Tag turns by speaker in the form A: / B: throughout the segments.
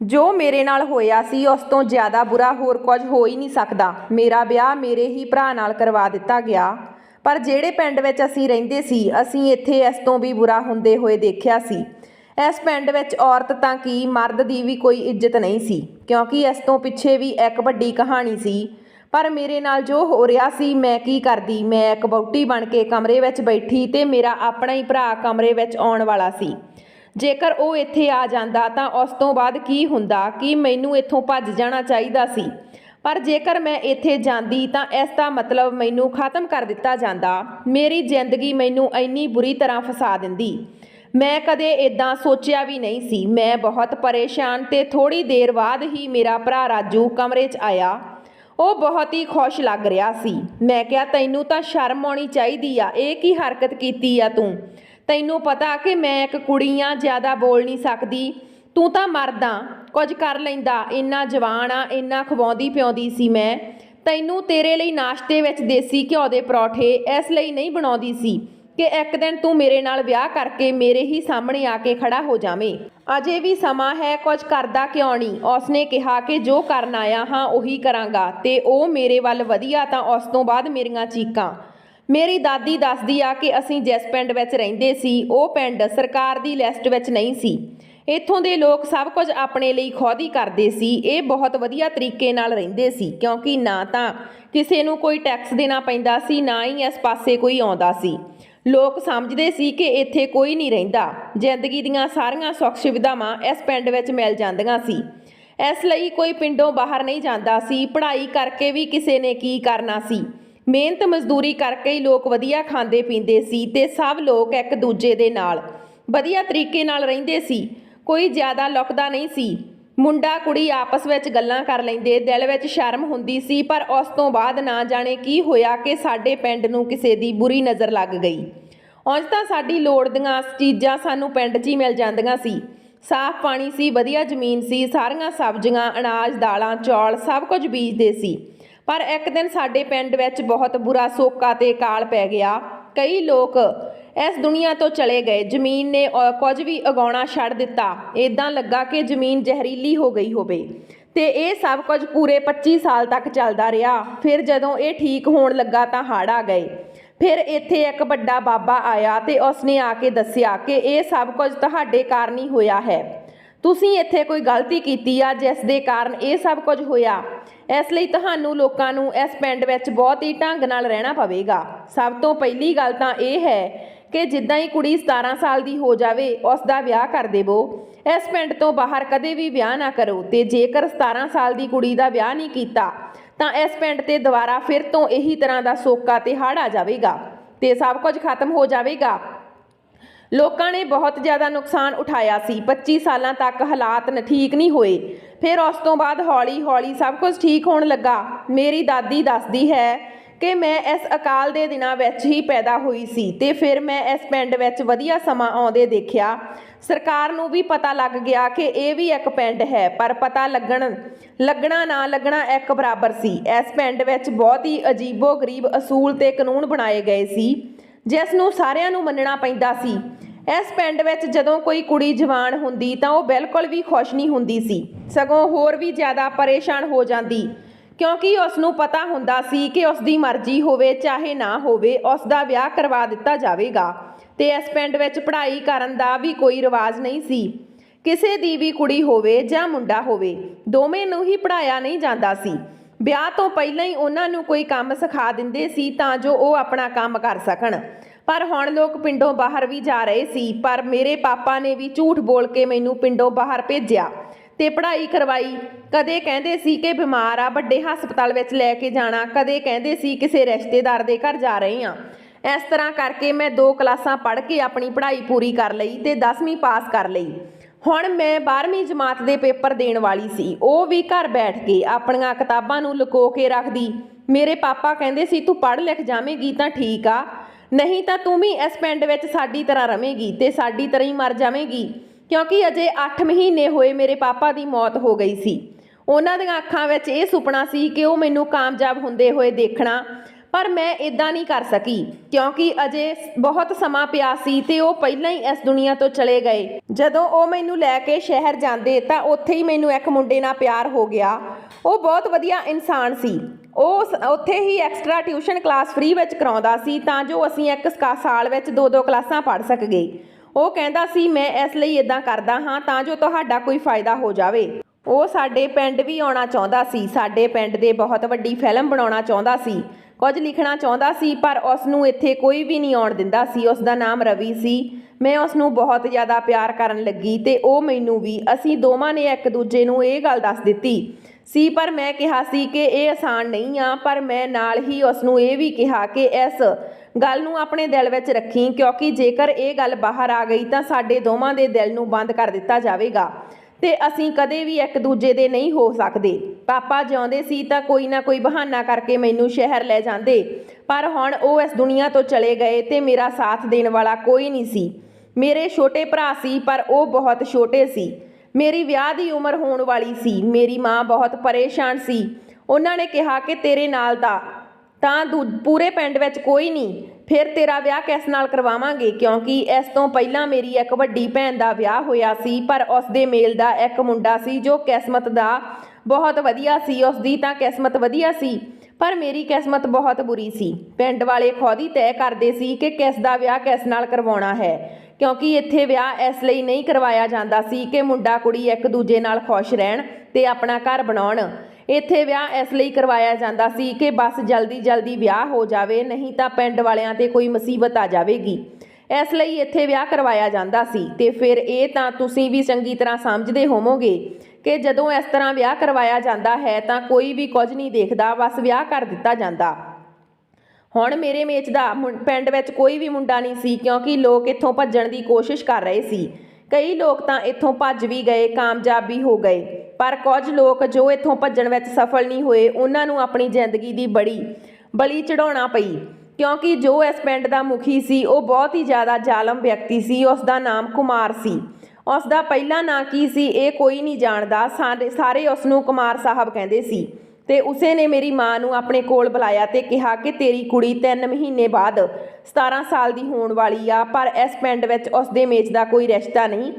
A: ਜੋ ਮੇਰੇ ਨਾਲ ਹੋਇਆ ਸੀ, ਉਸ ਤੋਂ ਜ਼ਿਆਦਾ ਬੁਰਾ ਹੋਰ ਕੁਝ ਹੋ ਹੀ ਨਹੀਂ ਸਕਦਾ। ਮੇਰਾ ਵਿਆਹ ਮੇਰੇ ਹੀ ਭਰਾ ਨਾਲ ਕਰਵਾ ਦਿੱਤਾ ਗਿਆ। ਪਰ ਜਿਹੜੇ ਪਿੰਡ ਵਿੱਚ ਅਸੀਂ ਰਹਿੰਦੇ ਸੀ, ਅਸੀਂ ਇੱਥੇ ਇਸ ਤੋਂ ਵੀ ਬੁਰਾ ਹੁੰਦੇ ਹੋਏ ਦੇਖਿਆ ਸੀ। ਇਸ ਪਿੰਡ ਵਿੱਚ ਔਰਤ ਤਾਂ ਕੀ, ਮਰਦ ਦੀ ਵੀ ਕੋਈ ਇੱਜ਼ਤ ਨਹੀਂ ਸੀ, ਕਿਉਂਕਿ ਇਸ ਤੋਂ ਪਿੱਛੇ ਵੀ ਇੱਕ ਵੱਡੀ ਕਹਾਣੀ ਸੀ। ਪਰ ਮੇਰੇ ਨਾਲ ਜੋ ਹੋ ਰਿਹਾ ਸੀ, ਮੈਂ ਕੀ ਕਰਦੀ? ਮੈਂ ਇੱਕ ਬੌਟੀ ਬਣ ਕੇ ਕਮਰੇ ਵਿੱਚ ਬੈਠੀ ਤੇ ਮੇਰਾ ਆਪਣਾ ਹੀ ਭਰਾ ਕਮਰੇ ਵਿੱਚ ਆਉਣ ਵਾਲਾ ਸੀ। ਜੇਕਰ ਉਹ ਇੱਥੇ ਆ ਜਾਂਦਾ ਤਾਂ ਉਸ ਤੋਂ ਬਾਅਦ ਕੀ ਹੁੰਦਾ ਕਿ ਮੈਨੂੰ ਇੱਥੋਂ ਭੱਜ ਜਾਣਾ ਚਾਹੀਦਾ ਸੀ। ਪਰ ਜੇਕਰ ਮੈਂ ਇੱਥੇ ਜਾਂਦੀ ਤਾਂ ਇਸ ਦਾ ਮਤਲਬ ਮੈਨੂੰ ਖਤਮ ਕਰ ਦਿੱਤਾ ਜਾਂਦਾ। ਮੇਰੀ ਜ਼ਿੰਦਗੀ ਮੈਨੂੰ ਇੰਨੀ ਬੁਰੀ ਤਰ੍ਹਾਂ ਫਸਾ ਦਿੰਦੀ। ਮੈਂ ਕਦੇ ਇਦਾਂ ਸੋਚਿਆ ਵੀ ਨਹੀਂ ਸੀ। ਮੈਂ ਬਹੁਤ ਪਰੇਸ਼ਾਨ ਤੇ ਥੋੜੀ ਦੇਰ ਬਾਅਦ ਹੀ ਮੇਰਾ ਭਰਾ ਰਾਜੂ ਕਮਰੇ 'ਚ ਆਇਆ। ਉਹ ਬਹੁਤ ਹੀ ਖੁਸ਼ ਲੱਗ ਰਿਹਾ ਸੀ। ਮੈਂ ਕਿਹਾ, ਤੈਨੂੰ ਤਾਂ ਸ਼ਰਮ ਆਉਣੀ ਚਾਹੀਦੀ ਆ। ਇਹ ਕੀ ਹਰਕਤ ਕੀਤੀ ਆ ਤੂੰ? ਤੈਨੂੰ ਪਤਾ ਕਿ ਮੈਂ ਇੱਕ ਕੁੜੀ ਆ, ਜ਼ਿਆਦਾ ਬੋਲ ਨਹੀਂ ਸਕਦੀ। ਤੂੰ ਤਾਂ ਮਰਦਾ, ਕੁਝ ਕਰ ਲੈਂਦਾ। ਇੰਨਾ ਜਵਾਨ ਆ, ਇੰਨਾ ਖਵਾਉਂਦੀ ਪਿਆਉਂਦੀ ਸੀ ਮੈਂ। ਤੈਨੂੰ ਤੇਰੇ ਲਈ ਨਾਸ਼ਤੇ ਵਿੱਚ ਦੇਸੀ ਘਿਓ ਦੇ ਪਰੌਠੇ ਇਸ ਲਈ ਨਹੀਂ ਬਣਾਉਂਦੀ ਸੀ ਕਿ ਇੱਕ ਦਿਨ ਤੂੰ ਮੇਰੇ ਨਾਲ ਵਿਆਹ ਕਰਕੇ ਮੇਰੇ ਹੀ ਸਾਹਮਣੇ ਆ ਕੇ ਖੜਾ ਹੋ ਜਾਵੇਂ। ਅਜੇ ਵੀ ਸਮਾਂ ਹੈ, ਕੁਝ ਕਰਦਾ ਕਿਉਂ ਨਹੀਂ? ਉਸਨੇ ਕਿਹਾ ਕਿ ਜੋ ਕਰਨ ਆਇਆ ਹਾਂ, ਉਹੀ ਕਰਾਂਗਾ ਤੇ ਉਹ ਮੇਰੇ ਵੱਲ ਵਧੀਆ ਤਾਂ ਉਸ ਤੋਂ ਬਾਅਦ ਮੇਰੀਆਂ ਚੀਕਾਂ। ਮੇਰੀ ਦਾਦੀ ਦੱਸਦੀ ਆ ਕਿ ਅਸੀਂ ਜਿਸ ਪਿੰਡ ਵਿੱਚ ਰਹਿੰਦੇ ਸੀ, ਉਹ ਪਿੰਡ ਸਰਕਾਰ ਦੀ ਲਿਸਟ ਵਿੱਚ ਨਹੀਂ ਸੀ। ਇੱਥੋਂ ਦੇ ਲੋਕ ਸਭ ਕੁਝ ਆਪਣੇ ਲਈ ਖੁਦ ਹੀ ਕਰਦੇ ਸੀ। ਇਹ ਬਹੁਤ ਵਧੀਆ ਤਰੀਕੇ ਨਾਲ ਰਹਿੰਦੇ ਸੀ, ਕਿਉਂਕਿ ਨਾ ਤਾਂ ਕਿਸੇ ਨੂੰ ਕੋਈ ਟੈਕਸ ਦੇਣਾ ਪੈਂਦਾ ਸੀ, ਨਾ ਹੀ ਇਸ ਪਾਸੇ ਕੋਈ ਆਉਂਦਾ ਸੀ। ਲੋਕ ਸਮਝਦੇ ਸੀ ਕਿ ਇੱਥੇ ਕੋਈ ਨਹੀਂ ਰਹਿੰਦਾ। ਜ਼ਿੰਦਗੀ ਦੀਆਂ ਸਾਰੀਆਂ ਸੁੱਖ ਸੁਵਿਧਾਵਾਂ ਇਸ ਪਿੰਡ ਵਿੱਚ ਮਿਲ ਜਾਂਦੀਆਂ ਸੀ। ਇਸ ਲਈ ਕੋਈ ਪਿੰਡੋਂ ਬਾਹਰ ਨਹੀਂ ਜਾਂਦਾ ਸੀ। ਪੜ੍ਹਾਈ ਕਰਕੇ ਵੀ ਕਿਸੇ ਨੇ ਕੀ ਕਰਨਾ ਸੀ। ਮਿਹਨਤ ਮਜ਼ਦੂਰੀ ਕਰਕੇ ਹੀ ਲੋਕ ਵਧੀਆ ਖਾਂਦੇ ਪੀਂਦੇ ਸੀ ਤੇ ਸਭ ਲੋਕ ਇੱਕ ਦੂਜੇ ਦੇ ਨਾਲ ਵਧੀਆ ਤਰੀਕੇ ਨਾਲ ਰਹਿੰਦੇ ਸੀ। ਕੋਈ ਜ਼ਿਆਦਾ ਲੁਕਦਾ ਨਹੀਂ ਸੀ। ਮੁੰਡਾ ਕੁੜੀ ਆਪਸ ਵਿੱਚ ਗੱਲਾਂ ਕਰ ਲੈਂਦੇ, ਦਿਲ ਵਿੱਚ ਸ਼ਰਮ ਹੁੰਦੀ ਸੀ, ਪਰ ਉਸ ਤੋਂ ਬਾਅਦ ਨਾ ਜਾਣੇ ਕੀ ਹੋਇਆ ਕਿ ਸਾਡੇ ਪਿੰਡ ਨੂੰ ਕਿਸੇ ਦੀ ਬੁਰੀ ਨਜ਼ਰ ਲੱਗ ਗਈ। ਉਂਝ ਤਾਂ ਸਾਡੀ ਲੋੜ ਦੀਆਂ ਚੀਜ਼ਾਂ ਸਾਨੂੰ ਪਿੰਡ 'ਚ ਹੀ ਮਿਲ ਜਾਂਦੀਆਂ ਸੀ। ਸਾਫ਼ ਪਾਣੀ ਸੀ, ਵਧੀਆ ਜ਼ਮੀਨ ਸੀ, ਸਾਰੀਆਂ ਸਬਜ਼ੀਆਂ, ਅਨਾਜ, ਦਾਲਾਂ, ਚੌਲ ਸਭ ਕੁਝ ਬੀਜਦੇ ਸੀ। ਪਰ ਇੱਕ ਦਿਨ ਸਾਡੇ ਪਿੰਡ ਵਿੱਚ ਬਹੁਤ ਬੁਰਾ ਸੋਕਾ ਤੇ ਕਾਲ ਪੈ ਗਿਆ। ਕਈ ਲੋਕ ਇਸ ਦੁਨੀਆ ਤੋਂ ਚਲੇ ਗਏ। ਜ਼ਮੀਨ ਨੇ ਕੁਝ ਵੀ ਉਗਾਉਣਾ ਛੱਡ ਦਿੱਤਾ। ਇਦਾਂ ਲੱਗਾ ਕਿ ਜ਼ਮੀਨ ਜ਼ਹਿਰੀਲੀ ਹੋ ਗਈ ਹੋਵੇ। ਤੇ ਇਹ ਸਭ ਕੁਝ ਪੂਰੇ 25 ਸਾਲ ਤੱਕ ਚੱਲਦਾ ਰਿਹਾ। ਫਿਰ ਜਦੋਂ ਇਹ ਠੀਕ ਹੋਣ ਲੱਗਾ ਤਾਂ ਹੜ੍ਹ ਆ ਗਏ। ਫਿਰ ਇੱਥੇ ਇੱਕ ਵੱਡਾ ਬਾਬਾ ਆਇਆ ਤੇ ਉਸਨੇ ਆ ਕੇ ਦੱਸਿਆ ਕਿ ਇਹ ਸਭ ਕੁਝ ਤੁਹਾਡੇ ਕਾਰਨ ਹੀ ਹੋਇਆ ਹੈ। ਤੁਸੀਂ ਇੱਥੇ ਕੋਈ ਗਲਤੀ ਕੀਤੀ ਆ ਜਿਸ ਦੇ ਕਾਰਨ ਇਹ ਸਭ ਕੁਝ ਹੋਇਆ? ਇਸ ਲਈ ਤੁਹਾਨੂੰ ਲੋਕਾਂ ਨੂੰ ਇਸ ਪਿੰਡ ਵਿੱਚ ਬਹੁਤ ਹੀ ਢੰਗ ਨਾਲ ਰਹਿਣਾ ਪਵੇਗਾ। ਸਭ ਤੋਂ ਪਹਿਲੀ ਗੱਲ ਤਾਂ ਇਹ ਹੈ ਕਿ ਜਿੱਦਾਂ ਹੀ ਕੁੜੀ 17 ਸਾਲ ਦੀ ਹੋ ਜਾਵੇ, ਉਸ ਦਾ ਵਿਆਹ ਕਰ ਦੇਵੋ। ਇਸ ਪਿੰਡ ਤੋਂ ਬਾਹਰ ਕਦੇ ਵੀ ਵਿਆਹ ਨਾ ਕਰੋ ਤੇ ਜੇਕਰ 17 ਸਾਲ ਦੀ ਕੁੜੀ ਦਾ ਵਿਆਹ ਨਹੀਂ ਕੀਤਾ, ਤਾਂ ਇਸ ਪਿੰਡ ਤੇ ਦੁਬਾਰਾ ਫਿਰ ਤੋਂ ਇਹੀ ਤਰ੍ਹਾਂ ਦਾ ਸੋਕਾ ਤੇ ਹੜ੍ਹ ਆ ਜਾਵੇਗਾ ਤੇ ਸਭ ਕੁਝ ਖਤਮ ਹੋ ਜਾਵੇਗਾ। ਲੋਕਾਂ ਨੇ ਬਹੁਤ ਜ਼ਿਆਦਾ ਨੁਕਸਾਨ ਉਠਾਇਆ ਸੀ। 25 ਸਾਲਾਂ ਤੱਕ ਹਾਲਾਤ ਨ ਠੀਕ ਨਹੀਂ ਹੋਏ। ਫਿਰ ਉਸ ਤੋਂ ਬਾਅਦ ਹੌਲੀ-ਹੌਲੀ ਸਭ ਕੁਝ ਠੀਕ ਹੋਣ ਲੱਗਾ। ਮੇਰੀ ਦਾਦੀ ਦੱਸਦੀ ਹੈ ਕਿ ਮੈਂ ਇਸ ਅਕਾਲ ਦੇ ਦਿਨਾਂ ਵਿੱਚ ਹੀ ਪੈਦਾ ਹੋਈ ਸੀ ਤੇ ਫਿਰ ਮੈਂ ਇਸ ਪਿੰਡ ਵਿੱਚ ਵਧੀਆ ਸਮਾਂ ਆਉਂਦੇ ਦੇਖਿਆ। ਸਰਕਾਰ ਨੂੰ ਵੀ ਪਤਾ ਲੱਗ ਗਿਆ ਕਿ ਇਹ ਵੀ ਇੱਕ ਪਿੰਡ ਹੈ, ਪਰ ਪਤਾ ਲੱਗਣ, ਲੱਗਣਾ ਨਾ ਲੱਗਣਾ ਇੱਕ ਬਰਾਬਰ ਸੀ। ਇਸ ਪਿੰਡ ਵਿੱਚ ਬਹੁਤ ਹੀ ਅਜੀਬੋ-ਗਰੀਬ ਅਸੂਲ ਤੇ ਕਾਨੂੰਨ ਬਣਾਏ ਗਏ ਸੀ। ਜਿਸ ਨੂੰ ਸਾਰਿਆਂ ਨੂੰ ਮੰਨਣਾ ਪੈਂਦਾ ਸੀ। ਇਸ ਪਿੰਡ ਵਿੱਚ ਜਦੋਂ ਕੋਈ ਕੁੜੀ ਜਵਾਨ ਹੁੰਦੀ ਤਾਂ ਉਹ ਬਿਲਕੁਲ ਵੀ ਖੁਸ਼ ਨਹੀਂ ਹੁੰਦੀ ਸੀ। ਸਗੋਂ ਹੋਰ ਵੀ ਜ਼ਿਆਦਾ ਪਰੇਸ਼ਾਨ ਹੋ ਜਾਂਦੀ। ਕਿਉਂਕਿ ਉਸ ਨੂੰ ਪਤਾ ਹੁੰਦਾ ਸੀ ਕਿ ਉਸ ਦੀ ਮਰਜ਼ੀ ਹੋਵੇ, ਚਾਹੇ ਨਾ ਹੋਵੇ ਉਸ ਦਾ ਵਿਆਹ ਕਰਵਾ ਦਿੱਤਾ ਜਾਵੇਗਾ। ਤੇ ਇਸ ਪਿੰਡ ਵਿੱਚ ਪੜ੍ਹਾਈ ਕਰਨ ਦਾ ਵੀ ਕੋਈ ਰਿਵਾਜ ਨਹੀਂ ਸੀ। ਕਿਸੇ ਦੀ ਵੀ ਕੁੜੀ ਹੋਵੇ ਜਾਂ ਮੁੰਡਾ ਹੋਵੇ, ਦੋਵੇਂ ਨੂੰ ਹੀ ਪੜਾਇਆ ਨਹੀਂ ਜਾਂਦਾ ਸੀ। ਵਿਆਹ ਤੋਂ ਪਹਿਲਾਂ ਹੀ ਉਹਨਾਂ ਨੂੰ ਕੋਈ ਕੰਮ ਸਿਖਾ ਦਿੰਦੇ ਸੀ ਤਾਂ ਜੋ ਉਹ ਆਪਣਾ ਕੰਮ ਕਰ ਸਕਣ। ਪਰ ਹੁਣ ਲੋਕ ਪਿੰਡੋਂ ਬਾਹਰ ਵੀ ਜਾ ਰਹੇ ਸੀ, ਪਰ ਮੇਰੇ ਪਾਪਾ ਨੇ ਵੀ ਝੂਠ ਬੋਲ ਕੇ ਮੈਨੂੰ ਪਿੰਡੋਂ ਬਾਹਰ ਭੇਜਿਆ ਤੇ ਪੜ੍ਹਾਈ ਕਰਵਾਈ। ਕਦੇ ਕਹਿੰਦੇ ਸੀ ਕਿ ਬਿਮਾਰ ਆ, ਵੱਡੇ ਹਸਪਤਾਲ ਵਿੱਚ ਲੈ ਕੇ ਜਾਣਾ। ਕਦੇ ਕਹਿੰਦੇ ਸੀ ਕਿਸੇ ਰਿਸ਼ਤੇਦਾਰ ਦੇ ਘਰ ਜਾ ਰਹੇ ਆ। ਇਸ ਤਰ੍ਹਾਂ ਕਰਕੇ ਮੈਂ ਦੋ ਕਲਾਸਾਂ ਪੜ੍ਹ ਕੇ ਆਪਣੀ ਪੜ੍ਹਾਈ ਪੂਰੀ ਕਰ ਲਈ ਤੇ 10ਵੀਂ ਪਾਸ ਕਰ ਲਈ। ਹੁਣ ਮੈਂ 12ਵੀਂ ਜਮਾਤ ਦੇ ਪੇਪਰ ਦੇਣ ਵਾਲੀ ਸੀ। ਉਹ ਵੀ ਘਰ ਬੈਠ ਕੇ ਆਪਣੀਆਂ ਕਿਤਾਬਾਂ ਨੂੰ ਲੁਕੋ ਕੇ ਰੱਖਦੀ। ਮੇਰੇ ਪਾਪਾ ਕਹਿੰਦੇ ਸੀ, ਤੂੰ ਪੜ੍ਹ ਲਿਖ ਜਾਵੇਂਗੀ ਤਾਂ ਠੀਕ ਆ। ਨਹੀਂ ਤਾਂ ਤੂੰ ਵੀ ਇਸ ਪਿੰਡ ਵਿੱਚ ਸਾਡੀ ਤਰ੍ਹਾਂ ਰਵੇਂਗੀ ਤੇ ਸਾਡੀ ਤਰ੍ਹਾਂ ਹੀ ਮਰ ਜਾਵੇਂਗੀ। ਕਿਉਂਕਿ ਅਜੇ 8 ਮਹੀਨੇ ਹੋਏ ਮੇਰੇ ਪਾਪਾ ਦੀ ਮੌਤ ਹੋ ਗਈ ਸੀ। ਉਹਨਾਂ ਦੀਆਂ ਅੱਖਾਂ ਵਿੱਚ ਇਹ ਸੁਪਨਾ ਸੀ ਕਿ ਉਹ ਮੈਨੂੰ ਕਾਮਯਾਬ ਹੁੰਦੇ ਹੋਏ ਦੇਖਣਾ ਪਰ ਮੈਂ ਇਦਾਂ ਨਹੀਂ ਕਰ ਸਕੀ, ਕਿਉਂਕਿ ਅਜੇ ਬਹੁਤ ਸਮਾਂ ਪਿਆ ਸੀ ਤੇ ਉਹ ਪਹਿਲਾਂ ਹੀ ਇਸ ਦੁਨੀਆ ਤੋਂ ਚਲੇ ਗਏ। ਜਦੋਂ ਉਹ ਮੈਨੂੰ ਲੈ ਕੇ ਸ਼ਹਿਰ ਜਾਂਦੇ ਤਾਂ ਉੱਥੇ ਹੀ ਮੈਨੂੰ ਇੱਕ ਮੁੰਡੇ ਨਾਲ ਪਿਆਰ ਹੋ ਗਿਆ। ਉਹ ਬਹੁਤ ਵਧੀਆ ਇਨਸਾਨ ਸੀ। ਉਹ ਉੱਥੇ ਹੀ ਐਕਸਟਰਾ ਟਿਊਸ਼ਨ ਕਲਾਸ ਫ੍ਰੀ ਵਿੱਚ ਕਰਾਉਂਦਾ ਸੀ ਤਾਂ ਜੋ ਅਸੀਂ ਇੱਕ ਸਕਾ- ਸਾਲ ਵਿੱਚ ਦੋ ਦੋ ਕਲਾਸਾਂ ਪੜ੍ਹ ਸਕੀਏ। ਉਹ ਕਹਿੰਦਾ ਸੀ, ਮੈਂ ਇਸ ਲਈ ਇਦਾਂ ਕਰਦਾ ਹਾਂ ਤਾਂ ਜੋ ਤੁਹਾਡਾ ਕੋਈ ਫਾਇਦਾ ਹੋ ਜਾਵੇ। ਉਹ ਸਾਡੇ ਪਿੰਡ ਵੀ ਆਉਣਾ ਚਾਹੁੰਦਾ ਸੀ। ਸਾਡੇ ਪਿੰਡ ਦੇ ਬਹੁਤ ਵੱਡੀ ਫਿਲਮ ਬਣਾਉਣਾ ਚਾਹੁੰਦਾ ਸੀ। ਕੁਝ ਲਿਖਣਾ ਚਾਹੁੰਦਾ ਸੀ, ਪਰ ਉਸ ਨੂੰ ਇੱਥੇ ਕੋਈ ਵੀ ਨਹੀਂ ਆਉਣ ਦਿੰਦਾ ਸੀ। ਉਸ ਦਾ ਨਾਮ ਰਵੀ ਸੀ। ਮੈਂ ਉਸ ਨੂੰ ਬਹੁਤ ਜ਼ਿਆਦਾ ਪਿਆਰ ਕਰਨ ਲੱਗੀ ਤੇ ਉਹ ਮੈਨੂੰ ਵੀ। ਅਸੀਂ ਦੋਵਾਂ ਨੇ ਇੱਕ ਦੂਜੇ ਨੂੰ ਇਹ ਗੱਲ ਦੱਸ ਦਿੱਤੀ ਸੀ, ਪਰ ਮੈਂ ਕਿਹਾ ਸੀ ਕਿ ਇਹ ਆਸਾਨ ਨਹੀਂ ਆ, ਪਰ ਮੈਂ ਨਾਲ ਹੀ ਉਸ ਨੂੰ ਇਹ ਵੀ ਕਿਹਾ ਕਿ ਇਸ ਗੱਲ ਨੂੰ ਆਪਣੇ ਦਿਲ ਵਿੱਚ ਰੱਖੀ, ਕਿਉਂਕਿ ਜੇਕਰ ਇਹ ਗੱਲ ਬਾਹਰ ਆ ਗਈ ਤਾਂ ਸਾਡੇ ਦੋਵਾਂ ਦੇ ਦਿਲ ਨੂੰ ਬੰਦ ਕਰ ਦਿੱਤਾ ਜਾਵੇਗਾ। ਤੇ ਅਸੀਂ ਕਦੇ ਵੀ ਇੱਕ ਦੂਜੇ ਦੇ ਨਹੀਂ ਹੋ ਸਕਦੇ। ਪਾਪਾ ਜਿਉਂਦੇ ਸੀ ਤਾਂ ਕੋਈ ਨਾ ਕੋਈ ਬਹਾਨਾ ਕਰਕੇ ਮੈਨੂੰ ਸ਼ਹਿਰ ਲੈ ਜਾਂਦੇ। ਪਰ ਹੁਣ ਉਹ ਇਸ ਦੁਨੀਆ ਤੋਂ ਚਲੇ ਗਏ ਤੇ ਮੇਰਾ ਸਾਥ ਦੇਣ ਵਾਲਾ ਕੋਈ ਨਹੀਂ ਸੀ। ਮੇਰੇ ਛੋਟੇ ਭਰਾ ਸੀ, ਪਰ ਉਹ ਬਹੁਤ ਛੋਟੇ ਸੀ। ਮੇਰੀ ਵਿਆਹ ਦੀ ਉਮਰ ਹੋਣ ਵਾਲੀ ਸੀ। ਮੇਰੀ ਮਾਂ ਬਹੁਤ ਪਰੇਸ਼ਾਨ ਸੀ। ਉਹਨਾਂ ਨੇ ਕਿਹਾ ਕਿ ਤੇਰੇ ਨਾਲ ਦਾ ਤਾਂ ਦੂ- ਪੂਰੇ ਪਿੰਡ ਵਿੱਚ ਕੋਈ ਨਹੀਂ। ਫਿਰ ਤੇਰਾ ਵਿਆਹ ਕਿਸ ਨਾਲ ਕਰਵਾਵਾਂਗੇ? ਕਿਉਂਕਿ ਇਸ ਤੋਂ ਪਹਿਲਾਂ ਮੇਰੀ ਇੱਕ ਵੱਡੀ ਭੈਣ ਦਾ ਵਿਆਹ ਹੋਇਆ ਸੀ, ਪਰ ਉਸ ਦੇ ਮੇਲ ਦਾ ਇੱਕ ਮੁੰਡਾ ਸੀ ਜੋ ਕਿਸਮਤ ਦਾ ਬਹੁਤ ਵਧੀਆ ਸੀ ਉਸ ਦੀ ਤਾਂ ਕਿਸਮਤ ਵਧੀਆ ਸੀ, ਪਰ ਮੇਰੀ ਕਿਸਮਤ ਬਹੁਤ ਬੁਰੀ ਸੀ। ਪਿੰਡ ਵਾਲੇ ਖੁਦ ਹੀ ਤੈਅ ਕਰਦੇ ਸੀ ਕਿ ਕਿਸ ਦਾ ਵਿਆਹ ਕਿਸ ਨਾਲ ਕਰਵਾਉਣਾ ਹੈ, ਕਿਉਂਕਿ ਇੱਥੇ ਵਿਆਹ ਇਸ ਲਈ ਨਹੀਂ ਕਰਵਾਇਆ ਜਾਂਦਾ ਸੀ ਕਿ ਮੁੰਡਾ ਕੁੜੀ ਇੱਕ ਦੂਜੇ ਨਾਲ ਖੁਸ਼ ਰਹਿਣ ਤੇ ਆਪਣਾ ਘਰ ਬਣਾਉਣ। ਇੱਥੇ ਵਿਆਹ ਇਸ ਲਈ ਕਰਵਾਇਆ ਜਾਂਦਾ ਸੀ ਕਿ ਬਸ ਜਲਦੀ ਜਲਦੀ ਵਿਆਹ ਹੋ ਜਾਵੇ, ਨਹੀਂ ਤਾਂ ਪਿੰਡ ਵਾਲਿਆਂ ਤੇ ਕੋਈ ਮੁਸੀਬਤ ਆ ਜਾਵੇਗੀ। ਇਸ ਲਈ ਇੱਥੇ ਵਿਆਹ ਕਰਵਾਇਆ ਜਾਂਦਾ ਸੀ ਤੇ ਫਿਰ ਇਹ ਤਾਂ ਤੁਸੀਂ ਵੀ ਚੰਗੀ ਤਰ੍ਹਾਂ ਸਮਝਦੇ ਹੋਵੋਗੇ ਕਿ ਜਦੋਂ ਇਸ ਤਰ੍ਹਾਂ ਵਿਆਹ ਕਰਵਾਇਆ ਜਾਂਦਾ ਹੈ ਤਾਂ ਕੋਈ ਵੀ ਕੁਝ ਨਹੀਂ ਦੇਖਦਾ, ਬਸ ਵਿਆਹ ਕਰ ਦਿੱਤਾ ਜਾਂਦਾ। ਹੁਣ ਮੇਰੇ ਮੇਚ ਦਾ ਮੁੰ- ਪਿੰਡ ਵਿੱਚ ਕੋਈ ਵੀ ਮੁੰਡਾ ਨਹੀਂ ਸੀ ਕਿਉਂਕਿ ਲੋਕ ਇੱਥੋਂ ਭੱਜਣ ਦੀ ਕੋਸ਼ਿਸ਼ ਕਰ ਰਹੇ ਸੀ। ਕਈ ਲੋਕ ਤਾਂ ਇੱਥੋਂ ਭੱਜ ਵੀ ਗਏ, ਕਾਮਯਾਬ ਵੀ ਹੋ ਗਏ। ਪਰ ਕੁਝ ਲੋਕ ਜੋ ਇੱਥੋਂ ਭੱਜਣ ਵਿੱਚ ਸਫਲ ਨਹੀਂ ਹੋਏ, ਉਹਨਾਂ ਨੂੰ ਆਪਣੀ ਜ਼ਿੰਦਗੀ ਦੀ ਬੜੀ, ਬਲੀ ਚੜਾਉਣਾ ਪਈ। ਕਿਉਂਕਿ ਜੋ ਇਸ ਪਿੰਡ ਦਾ ਮੁਖੀ ਸੀ, ਉਹ ਬਹੁਤ ਹੀ ਜ਼ਿਆਦਾ ਜ਼ਾਲਮ ਵਿਅਕਤੀ ਸੀ, ਉਸ ਦਾ ਨਾਮ ਕੁਮਾਰ ਸੀ। ਉਸ ਦਾ ਪਹਿਲਾ ਨਾਂ ਕੀ ਸੀ, ਇਹ ਕੋਈ ਨਹੀਂ ਜਾਣਦਾ। ਸਾਰੇ ਸਾਰੇ ਉਸ ਨੂੰ ਕੁਮਾਰ ਸਾਹਿਬ ਕਹਿੰਦੇ ਸੀ। ਤੇ ਉਸੇ ਨੇ ਮੇਰੀ ਮਾਂ ਨੂੰ ਆਪਣੇ ਕੋਲ ਬੁਲਾਇਆ ਤੇ ਕਿਹਾ ਕਿ ਤੇਰੀ ਕੁੜੀ 3 ਮਹੀਨੇ ਬਾਅਦ 17 ਸਾਲ ਦੀ ਹੋਣ ਵਾਲੀ ਆ, ਪਰ ਇਸ ਪਿੰਡ ਵਿੱਚ ਉਸ ਦੇ ਮੇਜ਼ ਦਾ ਕੋਈ ਰਿਸ਼ਤਾ ਨਹੀਂ।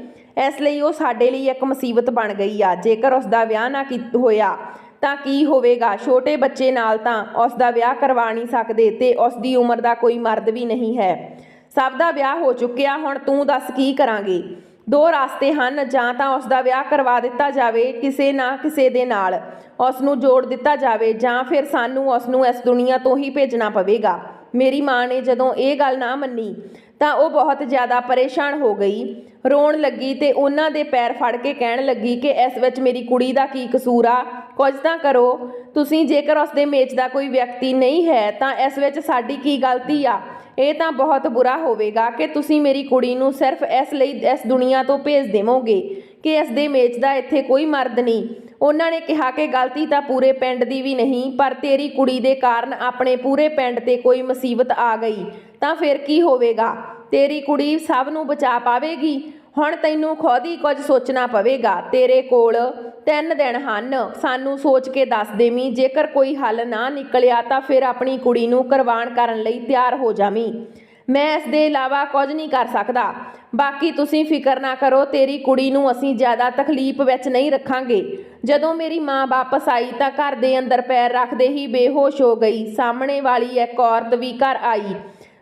A: ਇਸ ਲਈ ਉਹ ਸਾਡੇ ਲਈ ਇੱਕ ਮੁਸੀਬਤ ਬਣ ਗਈ ਆ। ਜੇਕਰ ਉਸ ਦਾ ਵਿਆਹ ਨਾ ਕੀ ਹੋਇਆ ਤਾਂ ਕੀ ਹੋਵੇਗਾ? ਛੋਟੇ ਬੱਚੇ ਨਾਲ ਤਾਂ ਉਸ ਦਾ ਵਿਆਹ ਕਰਵਾ ਨਹੀਂ ਸਕਦੇ ਤੇ ਉਸ ਦੀ ਉਮਰ ਦਾ ਕੋਈ ਮਰਦ ਵੀ ਨਹੀਂ ਹੈ। ਸਭ ਦਾ ਵਿਆਹ ਹੋ ਚੁੱਕਿਆ। ਹੁਣ ਤੂੰ ਦੱਸ ਕੀ ਕਰਾਂਗੇ? ਦੋ ਰਸਤੇ ਹਨ, ਜਾਂ ਤਾਂ ਉਸ ਦਾ ਵਿਆਹ ਕਰਵਾ ਦਿੱਤਾ ਜਾਵੇ ਕਿਸੇ ਨਾ ਕਿਸੇ ਦੇ ਨਾਲ, ਉਸ ਨੂੰ ਜੋੜ ਦਿੱਤਾ ਜਾਵੇ, ਜਾਂ ਫਿਰ ਸਾਨੂੰ ਉਸ ਨੂੰ ਇਸ ਦੁਨੀਆ ਤੋਂ ਹੀ ਭੇਜਣਾ ਪਵੇਗਾ। ਮੇਰੀ ਮਾਂ ਨੇ ਜਦੋਂ ਇਹ ਗੱਲ ਨਾ ਮੰਨੀ, ਤਾਂ ਉਹ ਬਹੁਤ ਜ਼ਿਆਦਾ ਪਰੇਸ਼ਾਨ ਹੋ ਗਈ। ਰੋਣ ਲੱਗੀ ਤੇ ਉਹਨਾਂ ਦੇ ਪੈਰ ਫੜ ਕੇ ਕਹਿਣ ਲੱਗੀ ਕਿ ਇਸ ਵਿੱਚ ਮੇਰੀ ਕੁੜੀ ਦਾ ਕੀ ਕਸੂਰ ਆ? ਕੁਝ ਤਾਂ ਕਰੋ। ਤੁਸੀਂ ਜੇਕਰ ਉਸ ਦੇ ਮੇਚ ਦਾ ਕੋਈ ਵਿਅਕਤੀ ਨਹੀਂ ਹੈ, ਤਾਂ ਇਸ ਵਿੱਚ ਸਾਡੀ ਕੀ ਗਲਤੀ ਆ? ਇਹ ਤਾਂ ਬਹੁਤ ਬੁਰਾ ਹੋਵੇਗਾ ਕਿ ਤੁਸੀਂ ਮੇਰੀ ਕੁੜੀ ਨੂੰ ਸਿਰਫ ਇਸ ਲਈ ਇਸ ਦੁਨੀਆ ਤੋਂ ਭੇਜ ਦੇਵੋਗੇ ਕਿ ਇਸ ਦੇ ਮੇਚ ਦਾ ਇੱਥੇ ਕੋਈ ਮਰਦ ਨਹੀਂ। ਉਹਨਾਂ ਨੇ ਕਿਹਾ ਕਿ ਗਲਤੀ ਤਾਂ ਪੂਰੇ ਪਿੰਡ ਦੀ ਵੀ ਨਹੀਂ, ਪਰ ਤੇਰੀ ਕੁੜੀ ਦੇ ਕਾਰਨ ਆਪਣੇ ਪੂਰੇ ਪਿੰਡ ਤੇ ਕੋਈ ਮੁਸੀਬਤ ਆ ਗਈ। ਤਾਂ ਫਿਰ ਕੀ ਹੋਵੇਗਾ? ਤੇਰੀ ਕੁੜੀ ਸਭ ਨੂੰ ਬਚਾ ਪਾਵੇਗੀ? ਹੁਣ ਤੈਨੂੰ ਖੁਦ ਹੀ ਕੁਝ ਸੋਚਣਾ ਪਵੇਗਾ। ਤੇਰੇ ਕੋਲ ਤਿੰਨ ਦਿਨ ਹਨ। ਸਾਨੂੰ ਸੋਚ ਕੇ ਦੱਸ ਦੇਵੀਂ, ਜੇਕਰ ਕੋਈ ਹੱਲ ਨਾ ਨਿਕਲਿਆ ਤਾਂ ਫਿਰ ਆਪਣੀ ਕੁੜੀ ਨੂੰ ਕੁਰਬਾਨ ਕਰਨ ਲਈ ਤਿਆਰ ਹੋ ਜਾਵੀਂ। ਮੈਂ ਇਸ ਦੇ ਇਲਾਵਾ ਕੁਝ ਨਹੀਂ ਕਰ ਸਕਦਾ। ਬਾਕੀ ਤੁਸੀਂ ਫਿਕਰ ਨਾ ਕਰੋ, ਤੇਰੀ ਕੁੜੀ ਨੂੰ ਅਸੀਂ ਜ਼ਿਆਦਾ ਤਕਲੀਫ ਵਿੱਚ ਨਹੀਂ ਰੱਖਾਂਗੇ। ਜਦੋਂ ਮੇਰੀ ਮਾਂ ਵਾਪਸ ਆਈ ਤਾਂ ਘਰ ਦੇ ਅੰਦਰ ਪੈਰ ਰੱਖਦੇ ਹੀ ਬੇਹੋਸ਼ ਹੋ ਗਈ। ਸਾਹਮਣੇ ਵਾਲੀ ਇੱਕ ਔਰਤ ਵੀ ਘਰ ਆਈ।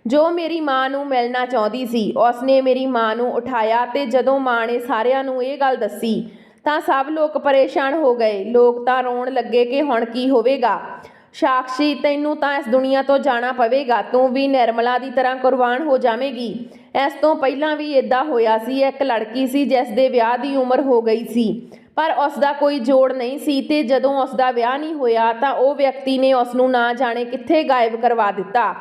A: ਜੋ ਮੇਰੀ ਮਾਂ ਨੂੰ ਮਿਲਣਾ ਚਾਹੁੰਦੀ ਸੀ, ਉਸਨੇ ਮੇਰੀ ਮਾਂ ਨੂੰ ਉਠਾਇਆ ਤੇ ਜਦੋਂ ਮਾਂ ਨੇ ਸਾਰਿਆਂ ਨੂੰ ਇਹ ਗੱਲ ਦੱਸੀ, ਤਾਂ ਸਭ ਲੋਕ ਪਰੇਸ਼ਾਨ ਹੋ ਗਏ। ਲੋਕ ਤਾਂ ਰੋਣ ਲੱਗੇ ਕਿ ਹੁਣ ਕੀ ਹੋਵੇਗਾ। ਸਾਕਸ਼ੀ, ਤੈਨੂੰ ਤਾਂ ਇਸ ਦੁਨੀਆ ਤੋਂ ਜਾਣਾ ਪਵੇਗਾ। ਤੂੰ ਵੀ ਨਿਰਮਲਾ ਦੀ ਤਰ੍ਹਾਂ ਕੁਰਬਾਨ ਹੋ ਜਾਵੇਂਗੀ। ਇਸ ਤੋਂ ਪਹਿਲਾਂ ਵੀ ਇਦਾਂ ਹੋਇਆ ਸੀ। ਇੱਕ ਲੜਕੀ ਸੀ ਜਿਸ ਦੇ ਵਿਆਹ ਦੀ ਉਮਰ ਹੋ ਗਈ ਸੀ, ਪਰ ਉਸ ਦਾ ਕੋਈ ਜੋੜ ਨਹੀਂ ਸੀ ਤੇ ਜਦੋਂ ਉਸ ਦਾ ਵਿਆਹ ਨਹੀਂ ਹੋਇਆ ਤਾਂ ਉਹ ਵਿਅਕਤੀ ਨੇ ਉਸ ਨੂੰ ਨਾ ਜਾਣੇ ਕਿੱਥੇ ਗਾਇਬ ਕਰਵਾ ਦਿੱਤਾ।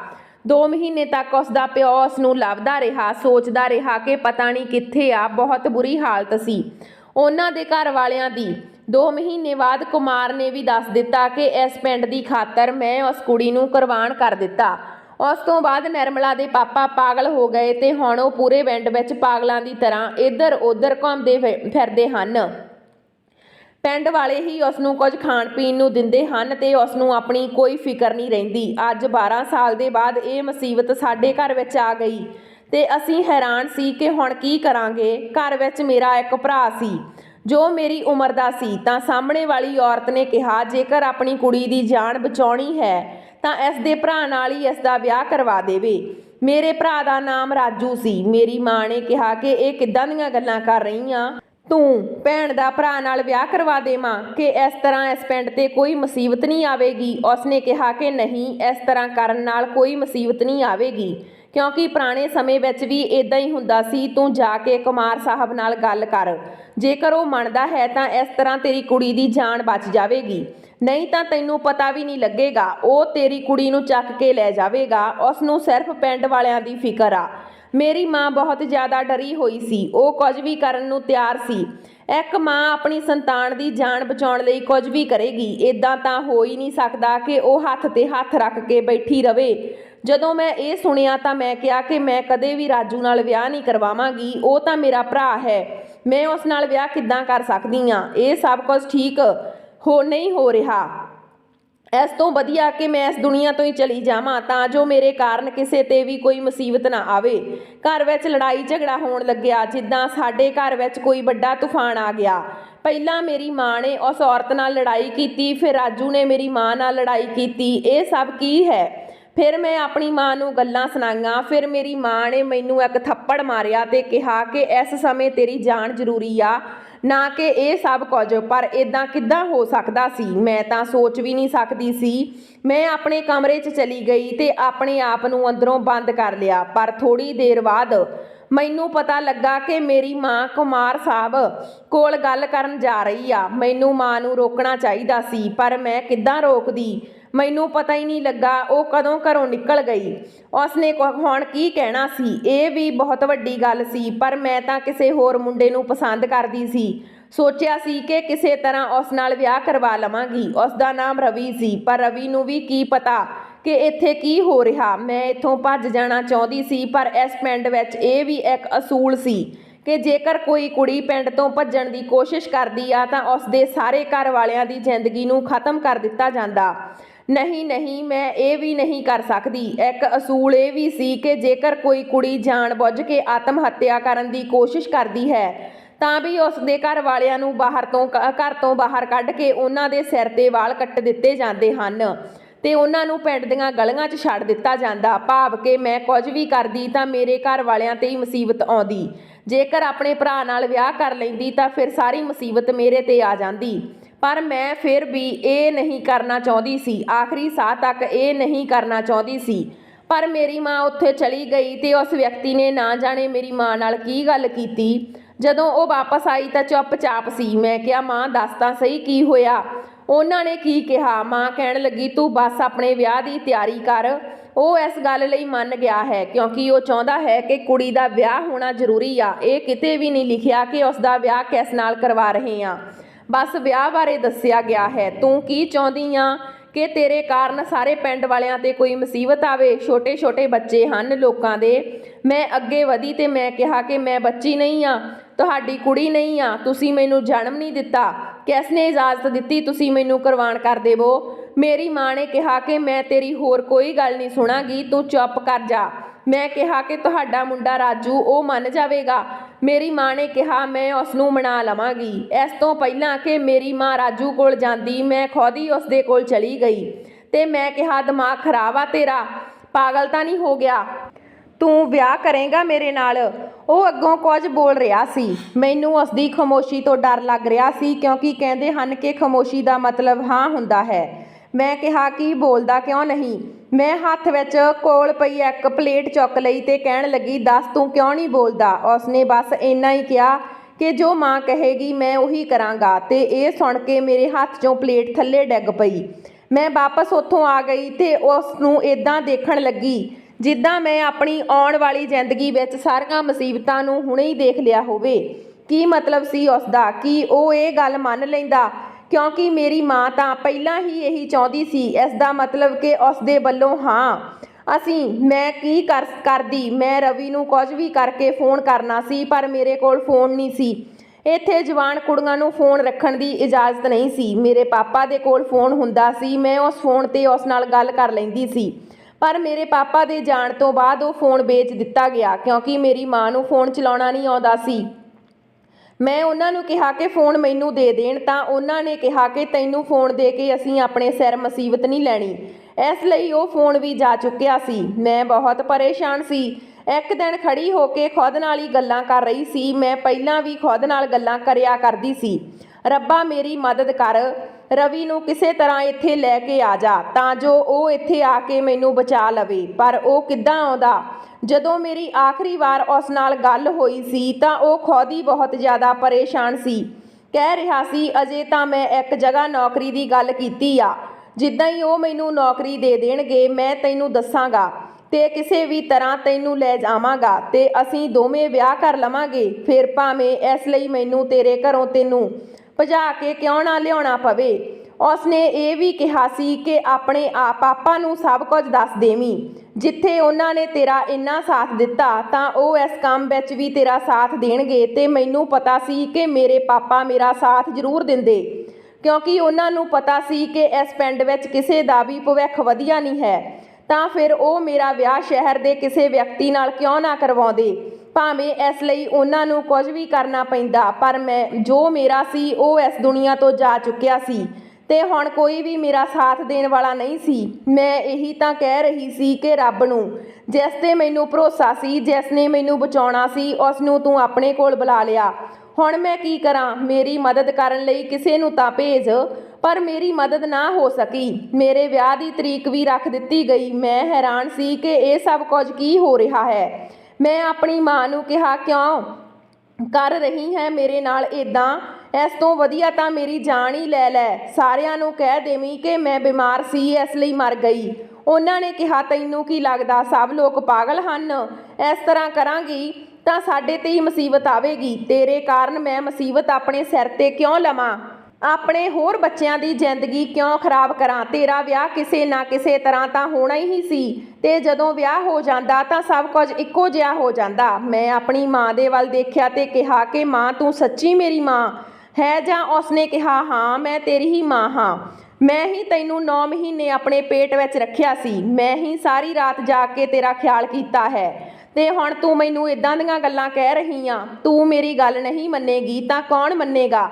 A: 2 ਮਹੀਨੇ ਤੱਕ ਉਸ ਦਾ ਪਿਓ ਉਸ ਨੂੰ ਲੱਭਦਾ ਰਿਹਾ, ਸੋਚਦਾ ਰਿਹਾ ਕਿ ਪਤਾ ਨਹੀਂ ਕਿੱਥੇ ਆ, ਬਹੁਤ ਬੁਰੀ ਹਾਲਤ ਸੀ। ਉਹਨਾਂ ਦੇ ਘਰ ਵਾਲਿਆਂ ਦੀ 2 ਮਹੀਨੇ ਬਾਅਦ ਕੁਮਾਰ ਨੇ ਵੀ ਦੱਸ ਦਿੱਤਾ ਕਿ ਇਸ ਪਿੰਡ ਦੀ ਖਾਤਰ ਮੈਂ ਉਸ ਕੁੜੀ ਨੂੰ ਕੁਰਬਾਨ ਕਰ ਦਿੱਤਾ। ਉਸ ਤੋਂ ਬਾਅਦ ਨਿਰਮਲਾ ਦੇ ਪਾਪਾ ਪਾਗਲ ਹੋ ਗਏ ਤੇ ਹੁਣ ਉਹ ਪੂਰੇ ਪਿੰਡ ਵਿੱਚ ਪਾਗਲਾਂ ਦੀ ਤਰ੍ਹਾਂ ਇੱਧਰ ਉੱਧਰ ਘੁੰਮਦੇ ਫਿ- ਫਿਰਦੇ ਹਨ। ਪਿੰਡ ਵਾਲੇ ਹੀ ਉਸ ਨੂੰ ਕੁਝ ਖਾਣ ਪੀਣ ਨੂੰ ਦਿੰਦੇ ਹਨ ਤੇ ਉਸ ਨੂੰ ਆਪਣੀ ਕੋਈ ਫਿਕਰ ਨਹੀਂ ਰਹਿੰਦੀ। ਅੱਜ 12 ਸਾਲ ਦੇ ਬਾਅਦ ਇਹ ਮੁਸੀਬਤ ਸਾਡੇ ਘਰ ਵਿੱਚ ਆ ਗਈ ਤੇ ਅਸੀਂ ਹੈਰਾਨ ਸੀ ਕਿ ਹੁਣ ਕੀ ਕਰਾਂਗੇ। ਘਰ ਵਿੱਚ ਮੇਰਾ ਇੱਕ ਭਰਾ ਸੀ, ਜੋ ਮੇਰੀ ਉਮਰ ਦਾ ਸੀ, ਤਾਂ ਸਾਹਮਣੇ ਵਾਲੀ ਔਰਤ ਨੇ ਕਿਹਾ, ਜੇਕਰ ਆਪਣੀ ਕੁੜੀ ਦੀ ਜਾਨ ਬਚਾਉਣੀ ਹੈ, ਤਾਂ ਇਸ ਦੇ ਭਰਾ ਨਾਲ ਹੀ ਇਸ ਦਾ ਵਿਆਹ ਕਰਵਾ ਦੇਵੇ। ਮੇਰੇ ਭਰਾ ਦਾ ਨਾਮ ਰਾਜੂ ਸੀ। ਮੇਰੀ ਮਾਂ ਨੇ ਕਿਹਾ ਕਿ ਇਹ ਕਿੱਦਾਂ ਦੀਆਂ ਗੱਲਾਂ ਕਰ ਰਹੀ ਆ ਤੂੰ ਭੈਣ ਦਾ ਭਰਾ ਨਾਲ ਵਿਆਹ ਕਰਵਾ ਦੇਵਾਂ ਕਿ ਇਸ ਤਰ੍ਹਾਂ ਇਸ ਪਿੰਡ ਤੇ ਕੋਈ ਮੁਸੀਬਤ ਨਹੀਂ ਆਵੇਗੀ? ਉਸਨੇ ਕਿਹਾ ਕਿ ਨਹੀਂ, ਇਸ ਤਰ੍ਹਾਂ ਕਰਨ ਨਾਲ ਕੋਈ ਮੁਸੀਬਤ ਨਹੀਂ ਆਵੇਗੀ। ਕਿਉਂਕਿ ਪੁਰਾਣੇ ਸਮੇਂ ਵਿੱਚ ਵੀ ਇਦਾਂ ਹੀ ਹੁੰਦਾ ਸੀ, ਤੂੰ ਜਾ ਕੇ ਕੁਮਾਰ ਸਾਹਿਬ ਨਾਲ ਗੱਲ ਕਰ। ਜੇਕਰ ਉਹ ਮੰਨਦਾ ਹੈ ਤਾਂ ਇਸ ਤਰ੍ਹਾਂ ਤੇਰੀ ਕੁੜੀ ਦੀ ਜਾਨ ਬਚ ਜਾਵੇਗੀ। ਨਹੀਂ ਤਾਂ ਤੈਨੂੰ ਪਤਾ ਵੀ ਨਹੀਂ ਲੱਗੇਗਾ, ਉਹ ਤੇਰੀ ਕੁੜੀ ਨੂੰ ਚੱਕ ਕੇ ਲੈ ਜਾਵੇਗਾ। ਉਸ ਨੂੰ ਸਿਰਫ ਪਿੰਡ ਵਾਲਿਆਂ ਦੀ ਫਿਕਰ ਆ। ਮੇਰੀ ਮਾਂ ਬਹੁਤ ਜ਼ਿਆਦਾ ਡਰੀ ਹੋਈ ਸੀ। ਉਹ ਕੁਝ ਵੀ ਕਰਨ ਨੂੰ ਤਿਆਰ ਸੀ। ਇੱਕ ਮਾਂ ਆਪਣੀ ਸੰਤਾਨ ਦੀ ਜਾਨ ਬਚਾਉਣ ਲਈ ਕੁਝ ਵੀ ਕਰੇਗੀ। ਇਦਾਂ ਤਾਂ ਹੋ ਹੀ ਨਹੀਂ ਸਕਦਾ ਕਿ ਉਹ ਹੱਥ ਤੇ ਹੱਥ ਰੱਖ ਕੇ ਬੈਠੀ ਰਵੇ। ਜਦੋਂ ਮੈਂ ਇਹ ਸੁਣਿਆ ਤਾਂ ਮੈਂ ਕਿਹਾ ਕਿ ਮੈਂ ਕਦੇ ਵੀ ਰਾਜੂ ਨਾਲ ਵਿਆਹ ਨਹੀਂ ਕਰਵਾਵਾਂਗੀ। ਉਹ ਤਾਂ ਮੇਰਾ ਭਰਾ ਹੈ। ਮੈਂ ਉਸ ਨਾਲ ਵਿਆਹ ਕਿੱਦਾਂ ਕਰ ਸਕਦੀ ਆ ਇਹ ਸਭ ਕੁਝ ਠੀਕ ਹੋ, ਨਹੀਂ ਹੋ ਰਿਹਾ। ਇਸ ਤੋਂ ਵਧੀਆ ਕਿ ਮੈਂ ਇਸ ਦੁਨੀਆ ਤੋਂ ਹੀ ਚਲੀ ਜਾਵਾਂ ਤਾਂ ਜੋ ਮੇਰੇ ਕਾਰਨ ਕਿਸੇ ਤੇ ਵੀ ਕੋਈ ਮੁਸੀਬਤ ਨਾ ਆਵੇ। ਘਰ ਵਿੱਚ ਲੜਾਈ ਝਗੜਾ ਹੋਣ ਲੱਗਿਆ, ਜਿੱਦਾਂ ਸਾਡੇ ਘਰ ਵਿੱਚ ਕੋਈ ਵੱਡਾ ਤੂਫਾਨ ਆ ਗਿਆ। ਪਹਿਲਾਂ ਮੇਰੀ ਮਾਂ ਨੇ ਉਸ ਔਰਤ ਨਾਲ ਲੜਾਈ ਕੀਤੀ, ਫਿਰ ਰਾਜੂ ਨੇ ਮੇਰੀ ਮਾਂ ਨਾਲ ਲੜਾਈ ਕੀਤੀ। ਇਹ ਸਭ ਕੀ ਹੈ? ਫਿਰ ਮੈਂ ਆਪਣੀ ਮਾਂ ਨੂੰ ਗੱਲਾਂ ਸੁਣਾਈਆਂ, ਫਿਰ ਮੇਰੀ ਮਾਂ ਨੇ ਮੈਨੂੰ ਇੱਕ ਥੱਪੜ ਮਾਰਿਆ ਤੇ ਕਿਹਾ ਕਿ ਇਸ ਸਮੇਂ ਤੇਰੀ ਜਾਨ ਜ਼ਰੂਰੀ ਆ। ਨਾ ਕਿ ਇਹ ਸਭ ਕੁਝ, ਪਰ ਇਦਾਂ ਕਿੱਦਾਂ ਹੋ ਸਕਦਾ ਸੀ? ਮੈਂ ਤਾਂ ਸੋਚ ਵੀ ਨਹੀਂ ਸਕਦੀ ਸੀ। ਮੈਂ ਆਪਣੇ ਕਮਰੇ 'ਚ ਚਲੀ ਗਈ ਤੇ ਆਪਣੇ ਆਪ ਨੂੰ ਅੰਦਰੋਂ ਬੰਦ ਕਰ ਲਿਆ। ਪਰ ਥੋੜੀ ਦੇਰ ਬਾਅਦ ਮੈਨੂੰ ਪਤਾ ਲੱਗਾ ਕਿ ਮੇਰੀ ਮਾਂ ਕੁਮਾਰ ਸਾਹਿਬ ਕੋਲ ਗੱਲ ਕਰਨ ਜਾ ਰਹੀ ਆ। ਮੈਨੂੰ ਮਾਂ ਨੂੰ ਰੋਕਣਾ ਚਾਹੀਦਾ ਸੀ, ਪਰ ਮੈਂ ਕਿੱਦਾਂ ਰੋਕਦੀ? ਮੈਨੂੰ ਪਤਾ ਹੀ ਨਹੀਂ ਲੱਗਾ ਉਹ ਕਦੋਂ ਘਰੋਂ ਨਿਕਲ ਗਈ। ਉਸਨੇ ਹੁਣ ਕੀ ਕਹਿਣਾ ਸੀ? ਇਹ ਵੀ ਬਹੁਤ ਵੱਡੀ ਗੱਲ ਸੀ, ਪਰ ਮੈਂ ਤਾਂ ਕਿਸੇ ਹੋਰ ਮੁੰਡੇ ਨੂੰ ਪਸੰਦ ਕਰਦੀ ਸੀ। ਸੋਚਿਆ ਸੀ ਕਿ ਕਿਸੇ ਤਰ੍ਹਾਂ ਉਸ ਨਾਲ ਵਿਆਹ ਕਰਵਾ ਲਵਾਂਗੀ। ਉਸ ਦਾ ਨਾਮ ਰਵੀ ਸੀ, ਪਰ ਰਵੀ ਨੂੰ ਵੀ ਕੀ ਪਤਾ ਕਿ ਇੱਥੇ ਕੀ ਹੋ ਰਿਹਾ। ਮੈਂ ਇੱਥੋਂ ਭੱਜ ਜਾਣਾ ਚਾਹੁੰਦੀ ਸੀ, ਪਰ ਇਸ ਪਿੰਡ ਵਿੱਚ ਇਹ ਵੀ ਇੱਕ ਅਸੂਲ ਸੀ ਕਿ ਜੇਕਰ ਕੋਈ ਕੁੜੀ ਪਿੰਡ ਤੋਂ ਭੱਜਣ ਦੀ ਕੋਸ਼ਿਸ਼ ਕਰਦੀ ਆ ਤਾਂ ਉਸ ਦੇ ਸਾਰੇ ਘਰ ਵਾਲਿਆਂ ਦੀ ਜ਼ਿੰਦਗੀ ਨੂੰ ਖਤਮ ਕਰ ਦਿੱਤਾ ਜਾਂਦਾ। ਨਹੀਂ ਨਹੀਂ, ਮੈਂ ਇਹ ਵੀ ਨਹੀਂ ਕਰ ਸਕਦੀ। ਇੱਕ ਅਸੂਲ ਇਹ ਵੀ ਸੀ ਕਿ ਜੇਕਰ ਕੋਈ ਕੁੜੀ ਜਾਣਬੁੱਝ ਕੇ ਆਤਮ ਹੱਤਿਆ ਕਰਨ ਦੀ ਕੋਸ਼ਿਸ਼ ਕਰਦੀ ਹੈ, ਤਾਂ ਵੀ ਉਸ ਦੇ ਘਰ ਵਾਲਿਆਂ ਨੂੰ ਬਾਹਰ ਤੋਂ ਕ- ਘਰ ਤੋਂ ਬਾਹਰ ਕੱਢ ਕੇ ਉਹਨਾਂ ਦੇ ਸਿਰ ਤੇ ਵਾਲ ਕੱਟ ਦਿੱਤੇ ਜਾਂਦੇ ਹਨ ਤੇ ਉਹਨਾਂ ਨੂੰ ਪਿੰਡ ਦੀਆਂ ਗਲੀਆਂ 'ਚ ਛੱਡ ਦਿੱਤਾ ਜਾਂਦਾ। ਭਾਵ ਕਿ ਮੈਂ ਕੁਝ ਵੀ ਕਰਦੀ ਤਾਂ ਮੇਰੇ ਘਰ ਵਾਲਿਆਂ ਤੇ ਹੀ ਮੁਸੀਬਤ ਆਉਂਦੀ। ਜੇਕਰ ਆਪਣੇ ਭਰਾ ਨਾਲ ਵਿਆਹ ਕਰ ਲੈਂਦੀ ਤਾਂ ਫਿਰ ਸਾਰੀ ਮੁਸੀਬਤ ਮੇਰੇ ਤੇ ਆ ਜਾਂਦੀ। ਪਰ ਮੈਂ ਫਿਰ ਵੀ ਇਹ ਨਹੀਂ ਕਰਨਾ ਚਾਹੁੰਦੀ ਸੀ। ਆਖਰੀ ਸਾਹ ਤੱਕ ਇਹ ਨਹੀਂ ਕਰਨਾ ਚਾਹੁੰਦੀ ਸੀ। ਪਰ ਮੇਰੀ ਮਾਂ ਉੱਥੇ ਚਲੀ ਗਈ ਤੇ ਉਸ ਵਿਅਕਤੀ ਨੇ ਨਾ ਜਾਣੇ ਮੇਰੀ ਮਾਂ ਨਾਲ ਕੀ ਗੱਲ ਕੀਤੀ। ਜਦੋਂ ਉਹ ਵਾਪਸ ਆਈ ਤਾਂ ਚੁੱਪਚਾਪ ਸੀ। ਮੈਂ ਕਿਹਾ, ਮਾਂ, ਦੱਸ ਤਾਂ ਸਹੀ ਕੀ ਹੋਇਆ? ਉਹਨਾਂ ਨੇ ਕੀ ਕਿਹਾ? ਮਾਂ ਕਹਿਣ ਲੱਗੀ, ਤੂੰ ਬਸ ਆਪਣੇ ਵਿਆਹ ਦੀ ਤਿਆਰੀ ਕਰ। ਉਹ ਇਸ ਗੱਲ ਲਈ ਮੰਨ ਗਿਆ ਹੈ, ਕਿਉਂਕਿ ਉਹ ਚਾਹੁੰਦਾ ਹੈ ਕਿ ਕੁੜੀ ਦਾ ਵਿਆਹ ਹੋਣਾ ਜ਼ਰੂਰੀ ਆ। ਇਹ ਕਿਤੇ ਵੀ ਨਹੀਂ ਲਿਖਿਆ ਕਿ ਉਸ ਦਾ ਵਿਆਹ ਕਿਸ ਨਾਲ ਕਰਵਾ ਰਹੇ ਆ। ਬਸ ਵਿਆਹ ਬਾਰੇ ਦੱਸਿਆ ਗਿਆ ਹੈ। ਤੂੰ ਕੀ ਚਾਹੁੰਦੀ ਆ ਕਿ ਤੇਰੇ ਕਾਰਨ ਸਾਰੇ ਪਿੰਡ ਵਾਲਿਆਂ ਤੇ ਕੋਈ ਮੁਸੀਬਤ ਆਵੇ? ਛੋਟੇ ਛੋਟੇ ਬੱਚੇ ਹਨ ਲੋਕਾਂ ਦੇ। ਮੈਂ ਅੱਗੇ ਵਧੀ ਤੇ ਮੈਂ ਕਿਹਾ ਕਿ ਮੈਂ ਬੱਚੀ ਨਹੀਂ ਆ, ਤੁਹਾਡੀ ਕੁੜੀ ਨਹੀਂ ਆ। ਤੁਸੀਂ ਮੈਨੂੰ ਜਨਮ ਨਹੀਂ ਦਿੱਤਾ। ਕਿਸ ਨੇ ਇਜਾਜ਼ਤ ਦਿੱਤੀ? ਤੁਸੀਂ ਮੈਨੂੰ ਕੁਰਬਾਨ ਕਰ ਦੇਵੋ। ਮੇਰੀ ਮਾਂ ਨੇ ਕਿਹਾ ਕਿ ਮੈਂ ਤੇਰੀ ਹੋਰ ਕੋਈ ਗੱਲ ਨਹੀਂ ਸੁਣਾਗੀ, ਤੂੰ ਚੁੱਪ ਕਰ ਜਾ। ਮੈਂ ਕਿਹਾ ਕਿ ਤੁਹਾਡਾ ਮੁੰਡਾ ਰਾਜੂ, ਉਹ ਮੰਨ ਜਾਵੇਗਾ। ਮੇਰੀ ਮਾਂ ਨੇ ਕਿਹਾ, ਮੈਂ ਉਸ ਨੂੰ ਮਨਾ ਲਵਾਂਗੀ। ਇਸ ਤੋਂ ਪਹਿਲਾਂ ਕਿ ਮੇਰੀ ਮਾਂ ਰਾਜੂ ਕੋਲ ਜਾਂਦੀ, ਮੈਂ ਖੁਦ ਹੀ ਉਸ ਦੇ ਕੋਲ ਚਲੀ ਗਈ ਤੇ ਮੈਂ ਕਿਹਾ, ਦਿਮਾਗ ਖਰਾਬ ਆ ਤੇਰਾ, ਪਾਗਲ ਤਾਂ ਨਹੀਂ ਹੋ ਗਿਆ? ਤੂੰ ਵਿਆਹ ਕਰੇਗਾ ਮੇਰੇ ਨਾਲ? ਉਹ ਅੱਗੋਂ ਕੁਝ ਬੋਲ ਰਿਹਾ ਸੀ। ਮੈਨੂੰ ਉਸ ਦੀ ਖਾਮੋਸ਼ੀ ਤੋਂ ਡਰ ਲੱਗ ਰਿਹਾ ਸੀ ਕਿਉਂਕਿ ਕਹਿੰਦੇ ਹਨ ਕਿ ਖਾਮੋਸ਼ੀ ਦਾ ਮਤਲਬ ਹਾਂ ਹੁੰਦਾ ਹੈ। ਮੈਂ ਕਿਹਾ, ਕਿ ਬੋਲਦਾ, ਕਿਉਂ ਨਹੀਂ? ਮੈਂ ਹੱਥ ਵਿੱਚ ਕੋਲ ਪਈ ਇੱਕ ਪਲੇਟ ਚੁੱਕ ਲਈ ਤੇ ਕਹਿਣ ਲੱਗੀ, ਦੱਸ, ਤੂੰ ਕਿਉਂ ਨਹੀਂ ਬੋਲਦਾ? ਉਸਨੇ ਬਸ ਇੰਨਾ ਹੀ ਕਿਹਾ ਕਿ ਜੋ ਮਾਂ ਕਹੇਗੀ, ਮੈਂ ਉਹੀ ਕਰਾਂਗਾ ਤੇ ਇਹ ਸੁਣ ਕੇ ਮੇਰੇ ਹੱਥ 'ਚੋਂ ਪਲੇਟ ਥੱਲੇ ਡਿੱਗ ਪਈ। ਮੈਂ ਵਾਪਸ ਉੱਥੋਂ ਆ ਗਈ ਤੇ ਉਸ ਨੂੰ ਇਦਾਂ ਦੇਖਣ ਲੱਗੀ ਜਿੱਦਾਂ ਮੈਂ ਆਪਣੀ ਆਉਣ ਵਾਲੀ ਜ਼ਿੰਦਗੀ ਵਿੱਚ ਸਾਰੀਆਂ ਮੁਸੀਬਤਾਂ ਨੂੰ ਹੁਣੇ ਹੀ ਦੇਖ ਲਿਆ ਹੋਵੇ। ਕੀ ਮਤਲਬ ਸੀ ਉਸ ਦਾ ਕਿ ਉਹ ਇਹ ਗੱਲ ਮੰਨ ਲੈਂਦਾ ਕਿਉਂਕਿ ਮੇਰੀ ਮਾਂ ਤਾਂ ਪਹਿਲਾਂ ਹੀ ਇਹੀ ਚਾਹੁੰਦੀ ਸੀ। ਇਸ ਦਾ ਮਤਲਬ ਕਿ ਉਸ ਦੇ ਵੱਲੋਂ ਹਾਂ, ਅਸੀਂ, ਮੈਂ ਕੀ ਕਰ, ਕਰਦੀ? ਮੈਂ ਰਵੀ ਨੂੰ ਕੁਝ ਵੀ ਕਰਕੇ ਫੋਨ ਕਰਨਾ ਸੀ, ਪਰ ਮੇਰੇ ਕੋਲ ਫੋਨ ਨਹੀਂ ਸੀ। ਇੱਥੇ ਜਵਾਨ ਕੁੜੀਆਂ ਨੂੰ ਫੋਨ ਰੱਖਣ ਦੀ ਇਜਾਜ਼ਤ ਨਹੀਂ ਸੀ। ਮੇਰੇ ਪਾਪਾ ਦੇ ਕੋਲ ਫੋਨ ਹੁੰਦਾ ਸੀ, ਮੈਂ ਉਸ ਫੋਨ ਤੇ ਉਸ ਨਾਲ ਗੱਲ ਕਰ ਲੈਂਦੀ ਸੀ। ਪਰ ਮੇਰੇ ਪਾਪਾ ਦੇ ਜਾਣ ਤੋਂ ਬਾਅਦ ਉਹ ਫੋਨ ਵੇਚ ਦਿੱਤਾ ਗਿਆ, ਕਿਉਂਕਿ ਮੇਰੀ ਮਾਂ ਨੂੰ ਫੋਨ ਚਲਾਉਣਾ ਨਹੀਂ ਆਉਂਦਾ ਸੀ। ਮੈਂ ਉਹਨਾਂ ਨੂੰ ਕਿਹਾ ਕਿ ਫੋਨ ਮੈਨੂੰ ਦੇ ਦੇਣ, ਤਾਂ ਉਹਨਾਂ ਨੇ ਕਿਹਾ ਕਿ ਤੈਨੂੰ ਫੋਨ ਦੇ ਕੇ ਅਸੀਂ ਆਪਣੇ ਸਿਰ ਮੁਸੀਬਤ ਨਹੀਂ ਲੈਣੀ। ਇਸ ਲਈ ਉਹ ਫੋਨ ਵੀ ਜਾ ਚੁੱਕਿਆ ਸੀ। ਮੈਂ ਬਹੁਤ ਪਰੇਸ਼ਾਨ ਸੀ। ਇੱਕ ਦਿਨ ਖੜੀ ਹੋ ਕੇ ਖੁਦ ਨਾਲ ਹੀ ਗੱਲਾਂ ਕਰ ਰਹੀ ਸੀ। ਮੈਂ ਪਹਿਲਾਂ ਵੀ ਖੁਦ ਨਾਲ ਗੱਲਾਂ ਕਰਿਆ ਕਰਦੀ ਸੀ। ਰੱਬਾ ਮੇਰੀ ਮਦਦ ਕਰ। ਰਵੀ ਨੂੰ ਕਿਸੇ ਤਰ੍ਹਾਂ ਇੱਥੇ ਲੈ ਕੇ ਆ ਜਾ, ਤਾਂ ਜੋ ਉਹ ਇੱਥੇ ਆ ਕੇ ਮੈਨੂੰ ਬਚਾ ਲਵੇ। ਪਰ ਉਹ ਕਿੱਦਾਂ ਆਉਂਦਾ? ਜਦੋਂ ਮੇਰੀ ਆਖਰੀ ਵਾਰ ਉਸ ਨਾਲ ਗੱਲ ਹੋਈ ਸੀ, ਤਾਂ ਉਹ ਖੁਦ ਹੀ ਬਹੁਤ ਜ਼ਿਆਦਾ ਪਰੇਸ਼ਾਨ ਸੀ। ਕਹਿ ਰਿਹਾ ਸੀ, ਅਜੇ ਤਾਂ ਮੈਂ ਇੱਕ ਜਗ੍ਹਾ ਨੌਕਰੀ ਦੀ ਗੱਲ ਕੀਤੀ ਆ। ਜਿੱਦਾਂ ਹੀ ਉਹ ਮੈਨੂੰ ਨੌਕਰੀ ਦੇ ਦੇਣਗੇ, ਮੈਂ ਤੈਨੂੰ ਦੱਸਾਂਗਾ ਤੇ ਕਿਸੇ ਵੀ ਤਰ੍ਹਾਂ ਤੈਨੂੰ ਲੈ ਜਾਵਾਂਗਾ ਤੇ ਅਸੀਂ ਦੋਵੇਂ ਵਿਆਹ ਕਰ ਲਵਾਂਗੇ। ਫਿਰ ਭਾਵੇਂ ਇਸ ਲਈ ਮੈਨੂੰ ਤੇਰੇ ਘਰੋਂ ਤੈਨੂੰ ਭਜਾ ਕੇ ਕਿਉਂ ਨਾ ਲਿਆਉਣਾ ਪਵੇ? ਉਸਨੇ ਇਹ ਵੀ ਕਿਹਾ ਸੀ ਕਿ ਆਪਣੇ ਆ ਪਾਪਾ ਨੂੰ ਸਭ ਕੁਝ ਦੱਸ ਦੇਵੀਂ। ਜਿੱਥੇ ਉਹਨਾਂ ਨੇ ਤੇਰਾ ਇੰਨਾ ਸਾਥ ਦਿੱਤਾ, ਤਾਂ ਉਹ ਇਸ ਕੰਮ ਵਿੱਚ ਵੀ ਤੇਰਾ ਸਾਥ ਦੇਣਗੇ ਤੇ ਮੈਨੂੰ ਪਤਾ ਸੀ ਕਿ ਮੇਰੇ ਪਾਪਾ ਮੇਰਾ ਸਾਥ ਜ਼ਰੂਰ ਦਿੰਦੇ। ਕਿਉਂਕਿ ਉਹਨਾਂ ਨੂੰ ਪਤਾ ਸੀ ਕਿ ਇਸ ਪਿੰਡ ਵਿੱਚ ਕਿਸੇ ਦਾ ਵੀ ਭਵਿੱਖ ਵਧੀਆ ਨਹੀਂ ਹੈ। ਤਾਂ ਫਿਰ ਉਹ ਮੇਰਾ ਵਿਆਹ ਸ਼ਹਿਰ ਦੇ ਕਿਸੇ ਵਿਅਕਤੀ ਨਾਲ ਕਿਉਂ ਨਾ ਕਰਵਾਉਂਦੇ? ਭਾਵੇਂ ਇਸ ਲਈ ਉਹਨਾਂ ਨੂੰ ਕੁਝ ਵੀ ਕਰਨਾ ਪੈਂਦਾ, ਪਰ ਮੈਂ, ਜੋ ਮੇਰਾ ਸੀ, ਉਹ ਇਸ ਦੁਨੀਆ ਤੋਂ ਜਾ ਚੁੱਕਿਆ ਸੀ। ਤੇ ਹੁਣ ਕੋਈ ਵੀ ਮੇਰਾ ਸਾਥ ਦੇਣ ਵਾਲਾ ਨਹੀਂ ਸੀ। ਮੈਂ ਇਹੀ ਤਾਂ ਕਹਿ ਰਹੀ ਸੀ ਕਿ ਰੱਬ ਨੂੰ, ਜਿਸ ਤੇ ਮੈਨੂੰ ਭਰੋਸਾ ਸੀ, ਜਿਸ ਨੇ ਮੈਨੂੰ ਬਚਾਉਣਾ ਸੀ, ਉਸ ਨੂੰ ਤੂੰ ਆਪਣੇ ਕੋਲ ਬੁਲਾ ਲਿਆ। ਹੁਣ ਮੈਂ ਕੀ ਕਰਾਂ? ਮੇਰੀ ਮਦਦ ਕਰਨ ਲਈ ਕਿਸੇ ਨੂੰ ਤਾਂ ਭੇਜ। ਪਰ ਮੇਰੀ ਮਦਦ ਨਾ ਹੋ ਸਕੀ। ਮੇਰੇ ਵਿਆਹ ਦੀ ਤਰੀਕ ਵੀ ਰੱਖ ਦਿੱਤੀ ਗਈ। ਮੈਂ ਹੈਰਾਨ ਸੀ ਕਿ ਇਹ ਸਭ ਕੁਝ ਕੀ ਹੋ ਰਿਹਾ ਹੈ। ਮੈਂ ਆਪਣੀ ਮਾਂ ਨੂੰ ਕਿਹਾ, ਕਿਉਂ ਕਰ ਰਹੀ ਹੈ ਮੇਰੇ ਨਾਲ ਇਦਾਂ ਇਸ ਤੋਂ ਵਧੀਆ ਤਾਂ ਮੇਰੀ ਜਾਨ ਹੀ ਲੈ ਲੈ। ਸਾਰਿਆਂ ਨੂੰ ਕਹਿ ਦੇਵੀਂ ਕਿ ਮੈਂ ਬਿਮਾਰ ਸੀ, ਇਸ ਲਈ ਮਰ ਗਈ। ਉਹਨਾਂ ਨੇ ਕਿਹਾ, ਤੈਨੂੰ ਕੀ ਲੱਗਦਾ? ਸਭ ਲੋਕ ਪਾਗਲ ਹਨ। ਇਸ ਤਰ੍ਹਾਂ ਕਰਾਂਗੀ ਤਾਂ ਸਾਡੇ ਤੇ ਹੀ ਮੁਸੀਬਤ ਆਵੇਗੀ। ਤੇਰੇ ਕਾਰਨ ਮੈਂ ਮੁਸੀਬਤ ਆਪਣੇ ਸਿਰ ਤੇ ਕਿਉਂ ਲਵਾਂ? ਆਪਣੇ ਹੋਰ ਬੱਚਿਆਂ ਦੀ ਜ਼ਿੰਦਗੀ ਕਿਉਂ ਖਰਾਬ ਕਰਾਂ? ਤੇਰਾ ਵਿਆਹ ਕਿਸੇ ਨਾ ਕਿਸੇ ਤਰ੍ਹਾਂ ਤਾਂ ਹੋਣਾ ਹੀ ਸੀ ਤੇ ਜਦੋਂ ਵਿਆਹ ਹੋ ਜਾਂਦਾ ਤਾਂ ਸਭ ਕੁਝ ਇੱਕੋ ਜਿਹਾ ਹੋ ਜਾਂਦਾ। ਮੈਂ ਆਪਣੀ ਮਾਂ ਦੇ ਵੱਲ ਦੇਖਿਆ ਤੇ ਕਿਹਾ ਕਿ ਮਾਂ, ਤੂੰ ਸੱਚੀ ਮੇਰੀ ਮਾਂ ਹੈ ਜਾਂ ਉਸਨੇ ਕਿਹਾ, ਹਾਂ, ਮੈਂ ਤੇਰੀ ਹੀ ਮਾਂ ਹਾਂ। ਮੈਂ ਹੀ ਤੈਨੂੰ 9 ਮਹੀਨੇ ਆਪਣੇ ਪੇਟ ਵਿੱਚ ਰੱਖਿਆ ਸੀ। ਮੈਂ ਹੀ ਸਾਰੀ ਰਾਤ ਜਾਗ ਕੇ ਤੇਰਾ ਖਿਆਲ ਕੀਤਾ ਹੈ। ਤੇ ਹੁਣ ਤੂੰ ਮੈਨੂੰ ਇਦਾਂ ਦੀਆਂ ਗੱਲਾਂ ਕਹਿ ਰਹੀ ਆ। ਤੂੰ ਮੇਰੀ ਗੱਲ ਨਹੀਂ ਮੰਨੇਗੀ ਤਾਂ ਕੌਣ ਮੰਨੇਗਾ?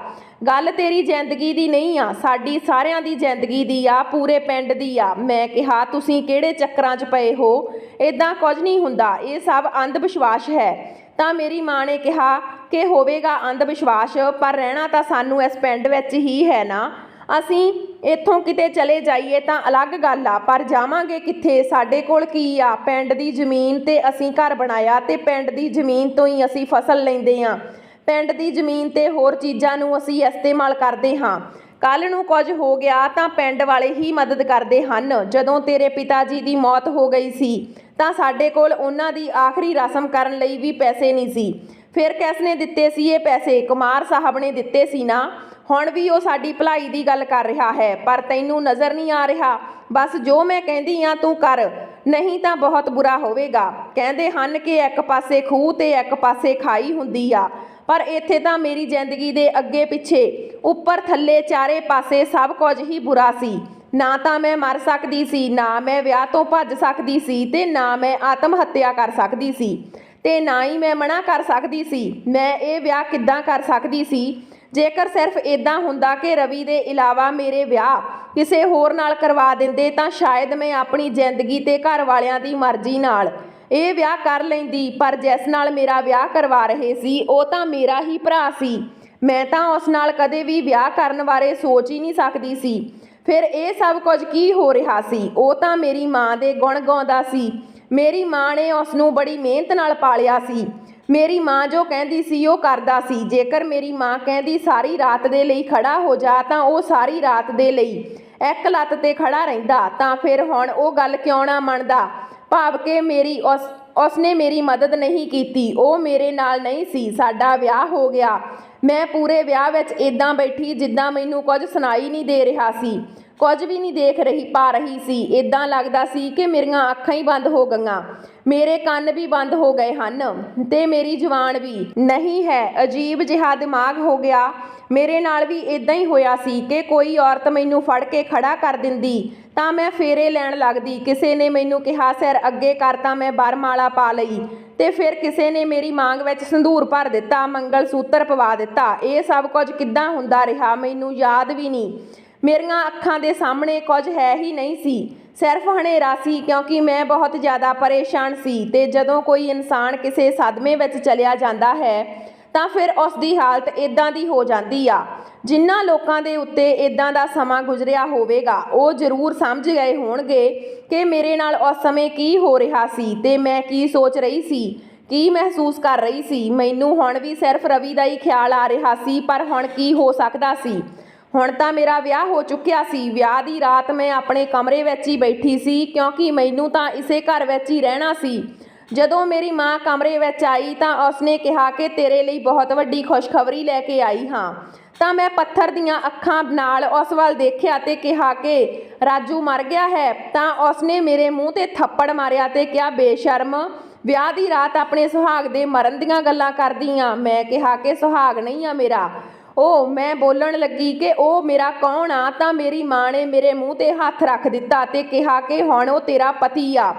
A: ਗੱਲ ਤੇਰੀ ਜ਼ਿੰਦਗੀ ਦੀ ਨਹੀਂ ਆ, ਸਾਡੀ ਸਾਰਿਆਂ ਦੀ ਜ਼ਿੰਦਗੀ ਦੀ ਆ, ਪੂਰੇ ਪਿੰਡ ਦੀ ਆ। ਮੈਂ ਕਿਹਾ, ਤੁਸੀਂ ਕਿਹੜੇ ਚੱਕਰਾਂ 'ਚ ਪਏ ਹੋ? ਇਦਾਂ ਕੁਝ ਨਹੀਂ ਹੁੰਦਾ, ਇਹ ਸਭ ਅੰਧ ਵਿਸ਼ਵਾਸ ਹੈ। ਤਾਂ ਮੇਰੀ ਮਾਂ ਨੇ ਕਿਹਾ ਕਿ ਹੋਵੇਗਾ ਅੰਧ ਵਿਸ਼ਵਾਸ ਪਰ ਰਹਿਣਾ ਤਾਂ ਸਾਨੂੰ ਇਸ ਪਿੰਡ ਵਿੱਚ ਹੀ ਹੈ ਨਾ। ਅਸੀਂ ਇੱਥੋਂ ਕਿਤੇ ਚਲੇ ਜਾਈਏ ਤਾਂ ਅਲੱਗ ਗੱਲ ਆ, ਪਰ ਜਾਵਾਂਗੇ ਕਿੱਥੇ? ਸਾਡੇ ਕੋਲ ਕੀ ਆ? ਪਿੰਡ ਦੀ ਜ਼ਮੀਨ ਤੇ ਅਸੀਂ ਘਰ ਬਣਾਇਆ ਤੇ ਪਿੰਡ ਦੀ ਜ਼ਮੀਨ ਤੋਂ ਹੀ ਅਸੀਂ ਫਸਲ ਲੈਂਦੇ ਆ ਪਿੰਡ ਦੀ ਜ਼ਮੀਨ ਤੇ ਹੋਰ ਚੀਜ਼ਾਂ ਨੂੰ ਅਸੀਂ ਇਸਤੇਮਾਲ ਕਰਦੇ ਹਾਂ। ਕੱਲ ਨੂੰ ਕੁਝ ਹੋ ਗਿਆ ਤਾਂ ਪਿੰਡ ਵਾਲੇ ਹੀ ਮਦਦ ਕਰਦੇ ਹਨ। ਜਦੋਂ ਤੇਰੇ ਪਿਤਾ ਜੀ ਦੀ ਮੌਤ ਹੋ ਗਈ ਸੀ, ਤਾਂ ਸਾਡੇ ਕੋਲ ਉਹਨਾਂ ਦੀ ਆਖਰੀ ਰਸਮ ਕਰਨ ਲਈ ਵੀ ਪੈਸੇ ਨਹੀਂ ਸੀ। ਫਿਰ ਕਿਸ ਨੇ ਦਿੱਤੇ ਸੀ ਇਹ ਪੈਸੇ? ਕੁਮਾਰ ਸਾਹਿਬ ਨੇ ਦਿੱਤੇ ਸੀ ਨਾ। ਹੁਣ ਵੀ ਉਹ ਸਾਡੀ ਭਲਾਈ ਦੀ ਗੱਲ ਕਰ ਰਿਹਾ ਹੈ, ਪਰ ਤੈਨੂੰ ਨਜ਼ਰ ਨਹੀਂ ਆ ਰਿਹਾ। ਬਸ ਜੋ ਮੈਂ ਕਹਿੰਦੀ ਆ ਤੂੰ ਕਰ, ਨਹੀਂ ਤਾਂ ਬਹੁਤ ਬੁਰਾ ਹੋਵੇਗਾ। ਕਹਿੰਦੇ ਹਨ ਕਿ ਇੱਕ ਪਾਸੇ ਖੂਹ ਤੇ ਇੱਕ ਪਾਸੇ ਖਾਈ ਹੁੰਦੀ ਆ, ਪਰ ਇੱਥੇ ਤਾਂ ਮੇਰੀ ਜ਼ਿੰਦਗੀ ਦੇ ਅੱਗੇ ਪਿੱਛੇ, ਉੱਪਰ ਥੱਲੇ ਚਾਰੇ ਪਾਸੇ ਸਭ ਕੁਝ ਹੀ ਬੁਰਾ ਸੀ। ਨਾ ਤਾਂ ਮੈਂ ਮਰ ਸਕਦੀ ਸੀ, ਨਾ ਮੈਂ ਵਿਆਹ ਤੋਂ ਭੱਜ ਸਕਦੀ ਸੀ ਤੇ ਨਾ ਮੈਂ ਆਤਮ ਹੱਤਿਆ ਕਰ ਸਕਦੀ ਸੀ ਤੇ ਨਾ ਹੀ ਮੈਂ ਮਨਾ ਕਰ ਸਕਦੀ ਸੀ। ਮੈਂ ਇਹ ਵਿਆਹ ਕਿੱਦਾਂ ਕਰ ਸਕਦੀ ਸੀ? ਜੇਕਰ ਸਿਰਫ ਇਦਾਂ ਹੁੰਦਾ ਕਿ ਰਵੀ ਦੇ ਇਲਾਵਾ ਮੇਰੇ ਵਿਆਹ ਕਿਸੇ ਹੋਰ ਨਾਲ ਕਰਵਾ ਦਿੰਦੇ, ਤਾਂ ਸ਼ਾਇਦ ਮੈਂ ਆਪਣੀ ਜ਼ਿੰਦਗੀ ਤੇ ਘਰ ਵਾਲਿਆਂ ਦੀ ਮਰਜ਼ੀ ਨਾਲ ਇਹ ਵਿਆਹ ਕਰ ਲੈਂਦੀ। ਪਰ ਜਿਸ ਨਾਲ ਮੇਰਾ ਵਿਆਹ ਕਰਵਾ ਰਹੇ ਸੀ, ਉਹ ਤਾਂ ਮੇਰਾ ਹੀ ਭਰਾ ਸੀ। ਮੈਂ ਤਾਂ ਉਸ ਨਾਲ ਕਦੇ ਵੀ ਵਿਆਹ ਕਰਨ ਬਾਰੇ ਸੋਚ ਹੀ ਨਹੀਂ ਸਕਦੀ ਸੀ। ਫਿਰ ਇਹ ਸਭ ਕੁਝ ਕੀ ਹੋ ਰਿਹਾ ਸੀ? ਉਹ ਤਾਂ ਮੇਰੀ ਮਾਂ ਦੇ ਗੁਣ ਗਾਉਂਦਾ ਸੀ। ਮੇਰੀ ਮਾਂ ਨੇ ਉਸ ਨੂੰ ਬੜੀ ਮਿਹਨਤ ਨਾਲ ਪਾਲਿਆ ਸੀ। ਮੇਰੀ ਮਾਂ ਜੋ ਕਹਿੰਦੀ ਸੀ, ਉਹ ਕਰਦਾ ਸੀ। ਜੇਕਰ ਮੇਰੀ ਮਾਂ ਕਹਿੰਦੀ ਸਾਰੀ ਰਾਤ ਦੇ ਲਈ ਖੜਾ ਹੋ ਜਾ, ਤਾਂ ਉਹ ਸਾਰੀ ਰਾਤ ਦੇ ਲਈ ਇੱਕ ਲੱਤ ਤੇ ਖੜਾ ਰਹਿੰਦਾ, ਤਾਂ ਫਿਰ ਹੁਣ ਉਹ ਗੱਲ ਕਿਉਂ ਨਾ ਮੰਨਦਾ? ਭਾਵ ਕਿ ਮੇਰੀ ਉਸ, ਉਸਨੇ ਮੇਰੀ ਮਦਦ ਨਹੀਂ ਕੀਤੀ। ਉਹ ਮੇਰੇ ਨਾਲ ਨਹੀਂ ਸੀ। ਸਾਡਾ ਵਿਆਹ ਹੋ ਗਿਆ। ਮੈਂ ਪੂਰੇ ਵਿਆਹ ਵਿੱਚ ਇਦਾਂ ਬੈਠੀ ਜਿੱਦਾਂ ਮੈਨੂੰ ਕੁਝ ਸੁਣਾਈ ਨਹੀਂ ਦੇ ਰਿਹਾ ਸੀ। ਕੁਝ ਵੀ ਨਹੀਂ ਦੇਖ ਰਹੀ, ਪਾ ਰਹੀ ਸੀ। ਇਦਾਂ ਲੱਗਦਾ ਸੀ ਕਿ ਮੇਰੀਆਂ ਅੱਖਾਂ ਹੀ ਬੰਦ ਹੋ ਗਈਆਂ। ਮੇਰੇ ਕੰਨ ਵੀ ਬੰਦ ਹੋ ਗਏ ਹਨ ਤੇ ਮੇਰੀ ਜ਼ੁਬਾਨ ਵੀ। ਨਹੀਂ ਹੈ, ਅਜੀਬ ਜਿਹਾ ਦਿਮਾਗ ਹੋ ਗਿਆ। ਮੇਰੇ ਨਾਲ ਵੀ ਇਦਾਂ ਹੀ ਹੋਇਆ ਸੀ ਕਿ ਕੋਈ ਔਰਤ ਮੈਨੂੰ ਫੜ ਕੇ ਖੜਾ ਕਰ ਦਿੰਦੀ, ਤਾਂ ਮੈਂ ਫੇਰੇ ਲੈਣ ਲੱਗਦੀ। ਕਿਸੇ ਨੇ ਮੈਨੂੰ ਕਿਹਾ, ਸਿਰ, ਅੱਗੇ ਕਰ ਤਾਂ ਮੈਂ ਬਰਮਾਲਾ ਪਾ ਲਈ। ਤੇ ਫਿਰ ਕਿਸੇ ਨੇ ਮੇਰੀ ਮਾਂਗ ਵਿੱਚ ਸੰਧੂਰ ਭਰ ਦਿੱਤਾ ਮੰਗਲ ਸੂਤਰ ਪਵਾ ਦਿੱਤਾ। ਇਹ ਸਭ ਕੁਝ ਕਿੱਦਾਂ ਹੁੰਦਾ ਰਿਹਾ, ਮੈਨੂੰ ਯਾਦ ਵੀ ਨਹੀਂ। ਮੇਰੀਆਂ ਅੱਖਾਂ ਦੇ ਸਾਹਮਣੇ ਕੁਝ ਹੈ ਹੀ ਨਹੀਂ ਸੀ। ਸਿਰਫ ਹਨੇਰਾ ਸੀ ਕਿਉਂਕਿ ਮੈਂ ਬਹੁਤ ਜ਼ਿਆਦਾ ਪਰੇਸ਼ਾਨ ਸੀ ਤੇ ਜਦੋਂ ਕੋਈ ਇਨਸਾਨ ਕਿਸੇ ਸਦਮੇ ਵਿੱਚ ਚਲਿਆ ਜਾਂਦਾ ਹੈ, ਤਾਂ ਫਿਰ ਉਸ ਦੀ ਹਾਲਤ ਇਦਾਂ ਦੀ ਹੋ ਜਾਂਦੀ ਆ। ਜਿਨ੍ਹਾਂ ਲੋਕਾਂ ਦੇ ਉੱਤੇ ਇਦਾਂ ਦਾ ਸਮਾਂ ਗੁਜ਼ਰਿਆ ਹੋਵੇਗਾ, ਉਹ ਜ਼ਰੂਰ ਸਮਝ ਗਏ ਹੋਣਗੇ ਕਿ ਮੇਰੇ ਨਾਲ ਉਸ ਸਮੇਂ ਕੀ ਹੋ ਰਿਹਾ ਸੀ ਤੇ ਮੈਂ ਕੀ ਸੋਚ ਰਹੀ ਸੀ, ਕੀ ਮਹਿਸੂਸ ਕਰ ਰਹੀ ਸੀ। ਮੈਨੂੰ ਹੁਣ ਵੀ ਸਿਰਫ ਰਵੀ ਦਾ ਹੀ ਖਿਆਲ ਆ ਰਿਹਾ ਸੀ, ਪਰ ਹੁਣ ਕੀ ਹੋ ਸਕਦਾ ਸੀ? ਹੁਣ ਤਾਂ ਮੇਰਾ ਵਿਆਹ ਹੋ ਚੁੱਕਿਆ ਸੀ। ਵਿਆਹ ਦੀ ਰਾਤ ਮੈਂ ਆਪਣੇ ਕਮਰੇ ਵਿੱਚ ਹੀ ਬੈਠੀ ਸੀ, ਕਿਉਂਕਿ ਮੈਨੂੰ ਤਾਂ ਇਸੇ ਘਰ ਵਿੱਚ ਹੀ ਰਹਿਣਾ ਸੀ। ਜਦੋਂ ਮੇਰੀ ਮਾਂ ਕਮਰੇ ਵਿੱਚ ਆਈ ਤਾਂ ਉਸਨੇ ਕਿਹਾ ਕਿ ਤੇਰੇ ਲਈ ਬਹੁਤ ਵੱਡੀ ਖੁਸ਼ਖਬਰੀ ਲੈ ਕੇ ਆਈ ਹਾਂ। ਤਾਂ ਮੈਂ ਪੱਥਰ ਦੀਆਂ ਅੱਖਾਂ ਨਾਲ ਉਸ ਵੱਲ ਦੇਖਿਆ ਤੇ ਕਿਹਾ ਕਿ, ਰਾਜੂ ਮਰ ਗਿਆ ਹੈ। ਤਾਂ ਉਸਨੇ ਮੇਰੇ ਮੂੰਹ ਤੇ ਥੱਪੜ ਮਾਰਿਆ ਤੇ ਕਿਹਾ, ਬੇਸ਼ਰਮ, ਵਿਆਹ ਦੀ ਰਾਤ ਆਪਣੇ ਸੁਹਾਗ ਦੇ ਮਰਨ ਦੀਆਂ ਗੱਲਾਂ ਕਰਦੀ ਆ। ਮੈਂ ਕਿਹਾ ਕਿ ਸੁਹਾਗ ਨਹੀਂ ਆ ਮੇਰਾ। ਉਹ ਮੈਂ ਬੋਲਣ ਲੱਗੀ ਕਿ ਉਹ ਮੇਰਾ ਕੌਣ ਆ? ਤਾਂ ਮੇਰੀ ਮਾਂ ਨੇ ਮੇਰੇ ਮੂੰਹ ਤੇ ਹੱਥ ਰੱਖ ਦਿੱਤਾ ਤੇ ਕਿਹਾ ਕਿ ਹੁਣ ਉਹ ਤੇਰਾ ਪਤੀ ਆ।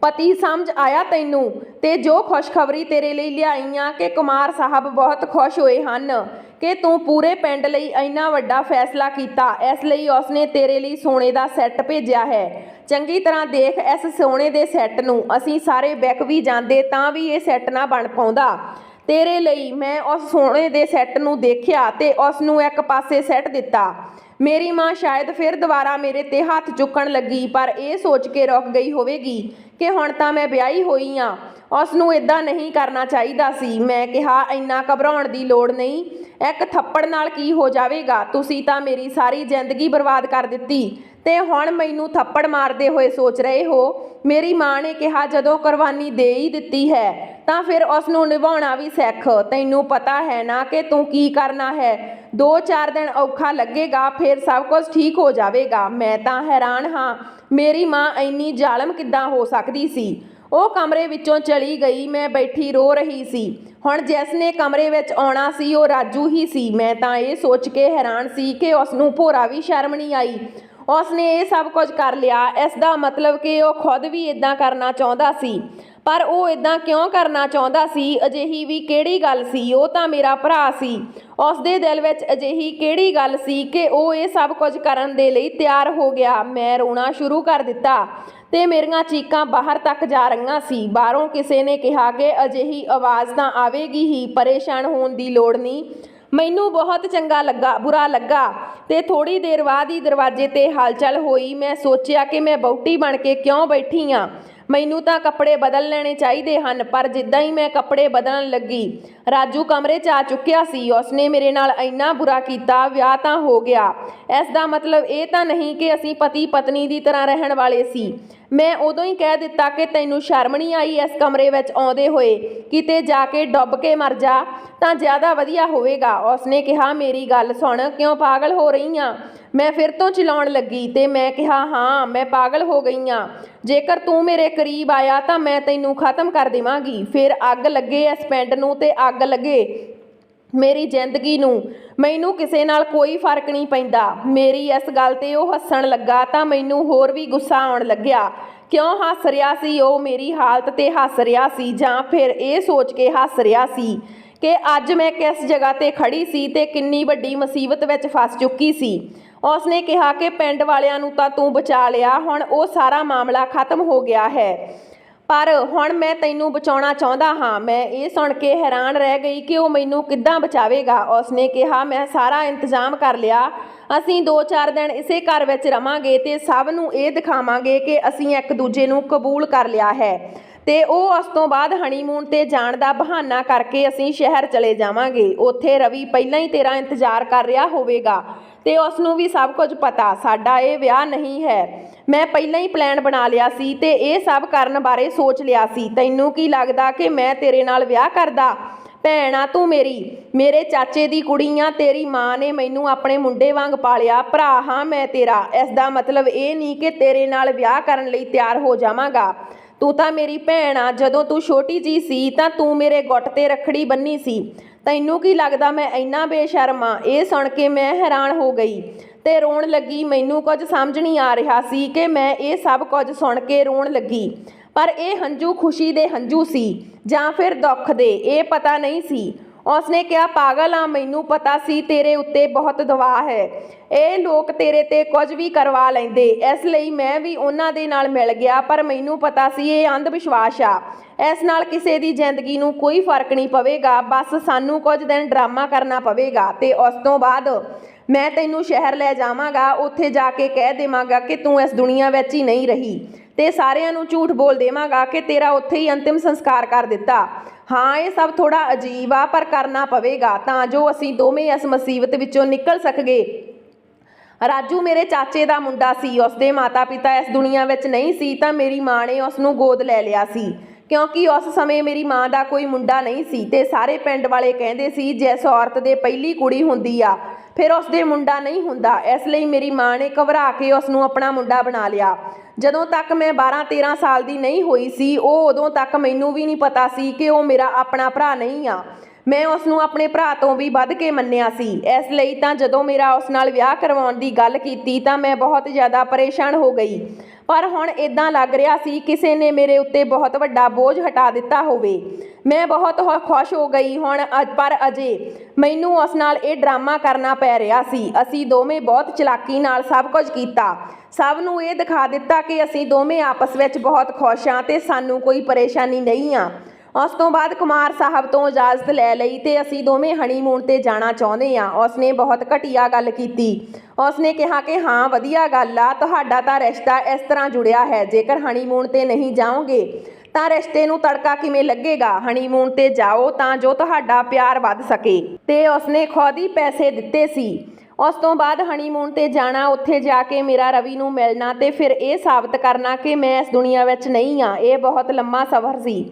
A: ਪਤੀ ਸਮਝ ਆਇਆ ਤੈਨੂੰ? ਤੇ ਜੋ ਖੁਸ਼ਖਬਰੀ ਤੇਰੇ ਲਈ ਲਿਆਈਆਂ ਕਿ ਕੁਮਾਰ ਸਾਹਿਬ ਬਹੁਤ ਖੁਸ਼ ਹੋਏ ਹਨ ਕਿ ਤੂੰ ਪੂਰੇ ਪਿੰਡ ਲਈ ਇੰਨਾ ਵੱਡਾ ਫੈਸਲਾ ਕੀਤਾ, ਇਸ ਲਈ ਉਸਨੇ ਤੇਰੇ ਲਈ ਸੋਨੇ ਦਾ ਸੈੱਟ ਭੇਜਿਆ ਹੈ। ਚੰਗੀ ਤਰ੍ਹਾਂ ਦੇਖ ਇਸ ਸੋਨੇ ਦੇ ਸੈੱਟ ਨੂੰ। ਅਸੀਂ ਸਾਰੇ ਬੈਕ ਵੀ ਜਾਂਦੇ ਤਾਂ ਵੀ ਇਹ ਸੈੱਟ ਨਾ ਬਣ ਪਾਉਂਦਾ। ਤੇਰੇ ਲਈ ਮੈਂ ਉਸ ਸੋਨੇ ਦੇ ਸੈੱਟ ਨੂੰ ਦੇਖਿਆ ਤੇ ਉਸ ਨੂੰ ਇੱਕ ਪਾਸੇ ਸੈੱਟ ਦਿੱਤਾ। ਮੇਰੀ ਮਾਂ ਸ਼ਾਇਦ ਫਿਰ ਦੁਬਾਰਾ ਮੇਰੇ ਤੇ ਹੱਥ ਚੁੱਕਣ ਲੱਗੀ, ਪਰ ਇਹ ਸੋਚ ਕੇ ਰੁਕ ਗਈ ਹੋਵੇਗੀ। ਕਿ ਹੁਣ ਤਾਂ ਮੈਂ ਵਿਆਹੀ ਹੋਈ ਆ ਉਸ ਨੂੰ ਇਦਾਂ ਨਹੀਂ ਕਰਨਾ ਚਾਹੀਦਾ ਸੀ। ਮੈਂ ਕਿਹਾ, ਇੰਨਾ ਘਬਰਾਉਣ ਦੀ ਲੋੜ ਨਹੀਂ। ਇੱਕ ਥੱਪੜ ਨਾਲ ਕੀ ਹੋ ਜਾਵੇਗਾ? ਤੁਸੀਂ ਤਾਂ ਮੇਰੀ ਸਾਰੀ ਜ਼ਿੰਦਗੀ ਬਰਬਾਦ ਕਰ ਦਿੱਤੀ। ਤੇ ਹੁਣ ਮੈਨੂੰ ਥੱਪੜ ਮਾਰਦੇ ਹੋਏ ਸੋਚ ਰਹੇ ਹੋ। ਮੇਰੀ ਮਾਂ ਨੇ ਕਿਹਾ, ਜਦੋਂ ਕੁਰਬਾਨੀ ਦੇ ਹੀ ਦਿੱਤੀ ਹੈ, ਤਾਂ ਫਿਰ ਉਸ ਨੂੰ ਨਿਭਾਉਣਾ ਵੀ ਸਿੱਖ। ਤੈਨੂੰ ਪਤਾ ਹੈ ਨਾ ਕਿ ਤੂੰ ਕੀ ਕਰਨਾ ਹੈ। 2-4 ਦਿਨ ਔਖਾ ਲੱਗੇਗਾ, ਫਿਰ ਸਭ ਕੁਝ ਠੀਕ ਹੋ ਜਾਵੇਗਾ। ਮੈਂ ਤਾਂ ਹੈਰਾਨ ਹਾਂ। ਮੇਰੀ ਮਾਂ ਇੰਨੀ ਜ਼ਾਲਮ ਕਿੱਦਾਂ ਹੋ ਸਕਦੀ ਸੀ। ਉਹ ਕਮਰੇ ਵਿੱਚੋਂ ਚਲੀ ਗਈ, ਮੈਂ ਬੈਠੀ ਰੋ ਰਹੀ ਸੀ। ਹੁਣ ਜਿਸ ਨੇ ਕਮਰੇ ਵਿੱਚ ਆਉਣਾ ਸੀ, ਉਹ ਰਾਜੂ ਹੀ ਸੀ। ਮੈਂ ਤਾਂ ਇਹ ਸੋਚ ਕੇ ਹੈਰਾਨ ਸੀ ਕਿ ਉਸ ਨੂੰ ਭੋਰਾ ਵੀ ਸ਼ਰਮ ਨਹੀਂ ਆਈ। ਉਸ ਨੇ ਇਹ ਸਭ ਕੁਝ ਕਰ ਲਿਆ। ਇਸ ਦਾ ਮਤਲਬ ਕਿ ਉਹ ਖੁਦ ਵੀ ਇਦਾਂ ਕਰਨਾ ਚਾਹੁੰਦਾ ਸੀ। ਪਰ ਉਹ ਇਦਾਂ ਕਿਉਂ ਕਰਨਾ ਚਾਹੁੰਦਾ ਸੀ? ਅਜਿਹੀ ਵੀ ਕਿਹੜੀ ਗੱਲ ਸੀ? ਉਹ ਤਾਂ ਮੇਰਾ ਭਰਾ ਸੀ। ਉਸ ਦੇ ਦਿਲ ਵਿੱਚ ਅਜਿਹੀ ਕਿਹੜੀ ਗੱਲ ਸੀ ਕਿ ਉਹ ਇਹ ਸਭ ਕੁਝ ਕਰਨ ਦੇ ਲਈ ਤਿਆਰ ਹੋ ਗਿਆ। ਮੈਂ ਰੋਣਾ ਸ਼ੁਰੂ ਕਰ ਦਿੱਤਾ। ਤੇ ਮੇਰੀਆਂ ਚੀਕਾਂ ਬਾਹਰ ਤੱਕ ਜਾ ਰਹੀਆਂ ਸੀ। ਬਾਹਰੋਂ ਕਿਸੇ ਨੇ ਕਿਹਾ ਕਿ ਅਜਿਹੀ ਆਵਾਜ਼ ਤਾਂ ਆਵੇਗੀ ਹੀ, ਪਰੇਸ਼ਾਨ ਹੋਣ ਦੀ ਲੋੜ ਨਹੀਂ। ਮੈਨੂੰ ਬਹੁਤ ਚੰਗਾ ਲੱਗਾ, ਬੁਰਾ ਲੱਗਾ ਤੇ ਥੋੜੀ ਦੇਰ ਬਾਅਦ ਹੀ ਦਰਵਾਜ਼ੇ ਤੇ ਹਲਚਲ ਹੋਈ। ਮੈਂ ਸੋਚਿਆ ਕਿ ਮੈਂ ਬੌਟੀ ਬਣ ਕੇ ਕਿਉਂ ਬੈਠੀ ਆ? ਮੈਨੂੰ ਤਾਂ ਕੱਪੜੇ ਬਦਲ ਲੈਣੇ ਚਾਹੀਦੇ ਹਨ, ਪਰ ਜਿੱਦਾਂ ਹੀ ਮੈਂ ਕੱਪੜੇ ਬਦਲਣ ਲੱਗੀ, ਰਾਜੂ ਕਮਰੇ 'ਚ ਆ ਚੁੱਕਿਆ ਸੀ। ਉਸਨੇ ਮੇਰੇ ਨਾਲ ਇੰਨਾ ਬੁਰਾ ਕੀਤਾ, ਵਿਆਹ ਤਾਂ ਹੋ ਗਿਆ। ਇਸ ਦਾ ਮਤਲਬ ਇਹ ਤਾਂ ਨਹੀਂ ਕਿ ਅਸੀਂ ਪਤੀ ਪਤਨੀ ਦੀ ਤਰ੍ਹਾਂ ਰਹਿਣ ਵਾਲੇ ਸੀ। ਮੈਂ ਉਦੋਂ ਹੀ ਕਹਿ ਦਿੱਤਾ ਕਿ ਤੈਨੂੰ ਸ਼ਰਮ ਨਹੀਂ ਆਈ ਇਸ ਕਮਰੇ ਵਿੱਚ ਆਉਂਦੇ ਹੋਏ, ਕਿਤੇ ਜਾ ਕੇ ਡੁੱਬ ਕੇ ਮਰ ਜਾ, ਤਾਂ ਜ਼ਿਆਦਾ ਵਧੀਆ ਹੋਵੇਗਾ। ਉਸਨੇ ਕਿਹਾ, ਮੇਰੀ ਗੱਲ ਸੁਣ, ਕਿਉਂ ਪਾਗਲ ਹੋ ਰਹੀ ਆ ਮੈਂ ਫਿਰ ਤੋਂ ਚਿਲਾਉਣ ਲੱਗੀ ਤੇ ਮੈਂ ਕਿਹਾ, ਹਾਂ, ਮੈਂ ਪਾਗਲ ਹੋ ਗਈ ਆ ਜੇਕਰ ਤੂੰ ਮੇਰੇ ਕਰੀਬ ਆਇਆ ਤਾਂ ਮੈਂ ਤੈਨੂੰ ਖਤਮ ਕਰ ਦੇਵਾਂਗੀ। ਫਿਰ ਅੱਗ ਲੱਗੇ ਇਸ ਪਿੰਡ ਨੂੰ ਤੇ ਅੱਗ ਲੱਗੇ। ਮੇਰੀ ਜ਼ਿੰਦਗੀ ਨੂੰ ਮੈਨੂੰ ਕਿਸੇ ਨਾਲ ਕੋਈ ਫ਼ਰਕ ਨਹੀਂ ਪੈਂਦਾ। ਮੇਰੀ ਇਸ ਗੱਲ ਤੇ ਉਹ ਹੱਸਣ ਲੱਗਾ ਤਾਂ ਮੈਨੂੰ ਹੋਰ ਵੀ ਗੁੱਸਾ ਆਉਣ ਲੱਗਿਆ। ਕਿਉਂ ਹੱਸ ਰਿਹਾ ਸੀ? ਉਹ ਮੇਰੀ ਹਾਲਤ ਤੇ ਹੱਸ ਰਿਹਾ ਸੀ ਜਾਂ ਫਿਰ ਇਹ ਸੋਚ ਕੇ ਹੱਸ ਰਿਹਾ ਸੀ ਕਿ ਅੱਜ ਮੈਂ ਕਿਸ ਜਗ੍ਹਾ ਤੇ ਖੜੀ ਸੀ ਤੇ ਕਿੰਨੀ ਵੱਡੀ ਮੁਸੀਬਤ ਵਿੱਚ ਫਸ ਚੁੱਕੀ ਸੀ। ਉਸਨੇ ਕਿਹਾ ਕਿ ਪਿੰਡ ਵਾਲਿਆਂ ਨੂੰ ਤਾਂ ਤੂੰ ਬਚਾ ਲਿਆ, ਹੁਣ ਉਹ ਸਾਰਾ ਮਾਮਲਾ ਖਤਮ ਹੋ ਗਿਆ ਹੈ। ਪਰ ਹੁਣ ਮੈਂ ਤੈਨੂੰ ਬਚਾਉਣਾ ਚਾਹੁੰਦਾ ਹਾਂ। ਮੈਂ ਇਹ ਸੁਣ ਕੇ ਹੈਰਾਨ ਰਹਿ ਗਈ ਕਿ ਉਹ ਮੈਨੂੰ ਕਿੱਦਾਂ ਬਚਾਵੇਗਾ। ਉਸਨੇ ਕਿਹਾ, ਮੈਂ ਸਾਰਾ ਇੰਤਜ਼ਾਮ ਕਰ ਲਿਆ। ਅਸੀਂ 2-4 ਦਿਨ ਇਸੇ ਘਰ ਵਿੱਚ ਰਵਾਂਗੇ ਤੇ ਸਭ ਨੂੰ ਇਹ ਦਿਖਾਵਾਂਗੇ ਕਿ ਅਸੀਂ ਇੱਕ ਦੂਜੇ ਨੂੰ ਕਬੂਲ ਕਰ ਲਿਆ ਹੈ। ਤੇ ਉਹ ਉਸ ਤੋਂ ਬਾਅਦ ਹਨੀਮੂਨ ਤੇ ਜਾਣ ਦਾ ਬਹਾਨਾ ਕਰਕੇ ਅਸੀਂ ਸ਼ਹਿਰ ਚਲੇ ਜਾਵਾਂਗੇ। ਉੱਥੇ ਰਵੀ ਪਹਿਲਾਂ ਹੀ ਤੇਰਾ ਇੰਤਜ਼ਾਰ ਕਰ ਰਿਹਾ ਹੋਵੇਗਾ। ਤੇ ਉਸ ਨੂੰ ਵੀ ਸਭ ਕੁਝ ਪਤਾ, ਸਾਡਾ ਇਹ ਵਿਆਹ ਨਹੀਂ ਹੈ। ਮੈਂ ਪਹਿਲਾਂ ਹੀ ਪਲਾਨ ਬਣਾ ਲਿਆ ਸੀ ਤੇ ਇਹ ਸਭ ਕਰਨ ਬਾਰੇ ਸੋਚ ਲਿਆ ਸੀ। ਤੈਨੂੰ ਕੀ ਲੱਗਦਾ ਕਿ ਮੈਂ ਤੇਰੇ ਨਾਲ ਵਿਆਹ ਕਰਦਾ? ਭੈਣ ਆ ਤੂੰ ਮੇਰੀ, ਮੇਰੇ ਚਾਚੇ ਦੀ ਕੁੜੀ ਆ ਤੇਰੀ ਮਾਂ ਨੇ ਮੈਨੂੰ ਆਪਣੇ ਮੁੰਡੇ ਵਾਂਗ ਪਾਲਿਆ, ਭਰਾ ਹਾਂ ਮੈਂ ਤੇਰਾ। ਇਸ ਦਾ ਮਤਲਬ ਇਹ ਨਹੀਂ ਕਿ ਤੇਰੇ ਨਾਲ ਵਿਆਹ ਕਰਨ ਲਈ ਤਿਆਰ ਹੋ ਜਾਵਾਂਗਾ। ਤੂੰ ਤਾਂ ਮੇਰੀ ਭੈਣ ਆ, ਜਦੋਂ ਤੂੰ ਛੋਟੀ ਜੀ ਸੀ ਤਾਂ ਤੂੰ ਮੇਰੇ ਗੁੱਟ ਤੇ ਰੱਖੜੀ ਬੰਨੀ ਸੀ। ਤੈਨੂੰ ਕੀ ਲੱਗਦਾ ਮੈਂ ਇੰਨਾ ਬੇਸ਼ਰਮ ਆ? ਇਹ ਸੁਣ ਕੇ ਮੈਂ ਹੈਰਾਨ ਹੋ ਗਈ ਤੇ ਰੋਣ ਲੱਗੀ। ਮੈਨੂੰ ਕੁਝ ਸਮਝ ਨਹੀਂ ਆ ਰਿਹਾ ਸੀ ਕਿ ਮੈਂ ਇਹ ਸਭ ਕੁਝ ਸੁਣ ਕੇ ਰੋਣ ਲੱਗੀ। ਪਰ ਇਹ ਹੰਝੂ ਖੁਸ਼ੀ ਦੇ ਹੰਝੂ ਸੀ ਜਾਂ ਫਿਰ ਦੁੱਖ ਦੇ, ਇਹ ਪਤਾ ਨਹੀਂ ਸੀ। ਉਸਨੇ ਕਿਹਾ, ਪਾਗਲ ਆ, ਮੈਨੂੰ ਪਤਾ ਸੀ ਤੇਰੇ ਉੱਤੇ ਬਹੁਤ ਦਵਾ ਹੈ। ਇਹ ਲੋਕ ਤੇਰੇ ਤੇ ਕੁਝ ਵੀ ਕਰਵਾ ਲੈਂਦੇ। ਇਸ ਲਈ ਮੈਂ ਵੀ ਉਹਨਾਂ ਦੇ ਨਾਲ ਮਿਲ ਗਿਆ, ਪਰ ਮੈਨੂੰ ਪਤਾ ਸੀ ਇਹ ਅੰਧ ਵਿਸ਼ਵਾਸ ਆ। ਇਸ ਨਾਲ ਕਿਸੇ ਦੀ ਜ਼ਿੰਦਗੀ ਨੂੰ ਕੋਈ ਫ਼ਰਕ ਨਹੀਂ ਪਵੇਗਾ। ਬਸ ਸਾਨੂੰ ਕੁਝ ਦਿਨ ਡਰਾਮਾ ਕਰਨਾ ਪਵੇਗਾ ਤੇ ਉਸ ਤੋਂ ਬਾਅਦ ਮੈਂ ਤੈਨੂੰ ਸ਼ਹਿਰ ਲੈ ਜਾਵਾਂਗਾ। ਉੱਥੇ ਜਾ ਕੇ ਕਹਿ ਦੇਵਾਂਗਾ ਕਿ ਤੂੰ ਇਸ ਦੁਨੀਆ ਵਿੱਚ ਹੀ ਨਹੀਂ ਰਹੀ ਤੇ ਸਾਰਿਆਂ ਨੂੰ ਝੂਠ ਬੋਲ ਦੇਵਾਂਗਾ ਕਿ ਤੇਰਾ ਉੱਥੇ ਹੀ ਅੰਤਿਮ ਸੰਸਕਾਰ ਕਰ ਦਿੱਤਾ। ਹਾਂ, ਇਹ ਸਭ ਥੋੜਾ ਅਜੀਬ ਆ, ਪਰ ਕਰਨਾ ਪਵੇਗਾ, ਤਾਂ ਜੋ ਅਸੀਂ ਦੋਵੇਂ ਇਸ ਮੁਸੀਬਤ ਵਿੱਚੋਂ ਨਿਕਲ ਸਕਗੇ ਰਾਜੂ ਮੇਰੇ ਚਾਚੇ ਦਾ ਮੁੰਡਾ ਸੀ, ਉਸਦੇ ਮਾਤਾ-ਪਿਤਾ ਇਸ ਦੁਨੀਆ ਵਿੱਚ ਨਹੀਂ ਸੀ, ਤਾਂ ਮੇਰੀ ਮਾਂ ਨੇ ਉਸ ਨੂੰ ਗੋਦ ਲੈ ਲਿਆ ਸੀ। ਕਿਉਂਕਿ ਉਸ ਸਮੇਂ ਮੇਰੀ ਮਾਂ ਦਾ ਕੋਈ ਮੁੰਡਾ ਨਹੀਂ ਸੀ, ਤੇ ਸਾਰੇ ਪਿੰਡ ਵਾਲੇ ਕਹਿੰਦੇ ਸੀ, ਜਿਸ ਔਰਤ ਦੇ ਪਹਿਲੀ ਕੁੜੀ ਹੁੰਦੀ ਆ, ਫਿਰ ਉਸ ਦੇ ਮੁੰਡਾ ਨਹੀਂ ਹੁੰਦਾ। ਇਸ ਲਈ ਮੇਰੀ ਮਾਂ ਨੇ ਘਬਰਾ ਕੇ ਉਸ ਨੂੰ ਆਪਣਾ ਮੁੰਡਾ ਬਣਾ ਲਿਆ। ਜਦੋਂ ਤੱਕ ਮੈਂ 12-13 ਸਾਲ ਦੀ ਨਹੀਂ ਹੋਈ ਸੀ, ਉਹ ਉਦੋਂ ਤੱਕ ਮੈਨੂੰ ਵੀ ਨਹੀਂ ਪਤਾ ਸੀ ਕਿ ਉਹ ਮੇਰਾ ਆਪਣਾ ਭਰਾ ਨਹੀਂ ਆ। ਮੈਂ ਉਸ ਨੂੰ ਆਪਣੇ ਭਰਾ ਤੋਂ ਵੀ ਵੱਧ ਕੇ ਮੰਨਿਆ ਸੀ। ਇਸ ਲਈ ਤਾਂ ਜਦੋਂ ਮੇਰਾ ਉਸ ਨਾਲ ਵਿਆਹ ਕਰਵਾਉਣ ਦੀ ਗੱਲ ਕੀਤੀ, ਤਾਂ ਮੈਂ ਬਹੁਤ ਜ਼ਿਆਦਾ ਪਰੇਸ਼ਾਨ ਹੋ ਗਈ। ਪਰ ਹੁਣ ਇਦਾਂ ਲੱਗ ਰਿਹਾ ਸੀ, ਕਿਸੇ ਨੇ ਮੇਰੇ ਉੱਤੇ ਬਹੁਤ ਵੱਡਾ ਬੋਝ ਹਟਾ ਦਿੱਤਾ ਹੋਵੇ। ਮੈਂ ਬਹੁਤ ਖੁਸ਼ ਹੋ ਗਈ ਹੁਣ ਅ- ਪਰ ਅਜੇ ਮੈਨੂੰ ਉਸ ਨਾਲ ਇਹ ਡਰਾਮਾ ਕਰਨਾ ਪੈ ਰਿਹਾ ਸੀ। ਅਸੀਂ ਦੋਵੇਂ ਬਹੁਤ ਚਲਾਕੀ ਨਾਲ ਸਭ ਕੁਝ ਕੀਤਾ। ਸਭ ਨੂੰ ਇਹ ਦਿਖਾ ਦਿੱਤਾ ਕਿ ਅਸੀਂ ਦੋਵੇਂ ਆਪਸ ਵਿੱਚ ਬਹੁਤ ਖੁਸ਼ ਹਾਂ ਤੇ ਸਾਨੂੰ ਕੋਈ ਪਰੇਸ਼ਾਨੀ ਨਹੀਂ ਆ। ਉਸ ਤੋਂ ਬਾਅਦ ਕੁਮਾਰ ਸਾਹਿਬ ਤੋਂ ਇਜਾਜ਼ਤ ਲੈ ਲਈ ਤੇ ਅਸੀਂ ਦੋਵੇਂ ਹਨੀਮੂਨ ਤੇ ਜਾਣਾ ਚਾਹੁੰਦੇ ਆ ਉਸਨੇ ਬਹੁਤ ਘਟੀਆ ਗੱਲ ਕੀਤੀ। ਉਸਨੇ ਕਿਹਾ ਕਿ ਹਾਂ, ਵਧੀਆ ਗੱਲ ਆ, ਤੁਹਾਡਾ ਤਾਂ ਰਿਸ਼ਤਾ ਇਸ ਤਰ੍ਹਾਂ ਜੁੜਿਆ ਹੈ, ਜੇਕਰ ਹਨੀਮੂਨ ਤੇ ਨਹੀਂ ਜਾਓਗੇ, ਤਾਂ ਰਿਸ਼ਤੇ ਨੂੰ ਤੜਕਾ ਕਿਵੇਂ ਲੱਗੇਗਾ? ਹਨੀਮੂਨ ਤੇ ਜਾਓ ਤਾਂ ਜੋ ਤੁਹਾਡਾ ਪਿਆਰ ਵੱਧ ਸਕੇ। ਤੇ ਉਸਨੇ ਖੁਦ ਹੀ ਪੈਸੇ ਦਿੱਤੇ ਸੀ। ਉਸ ਤੋਂ ਬਾਅਦ ਹਨੀਮੂਨ ਤੇ ਜਾਣਾ, ਉੱਥੇ ਜਾ ਕੇ ਮੇਰਾ ਰਵੀ ਨੂੰ ਮਿਲਣਾ ਤੇ ਫਿਰ ਇਹ ਸਾਬਤ ਕਰਨਾ ਕਿ ਮੈਂ ਇਸ ਦੁਨੀਆ ਵਿੱਚ ਨਹੀਂ ਆ ਇਹ ਬਹੁਤ ਲੰਮਾ ਸਫ਼ਰ ਸੀ।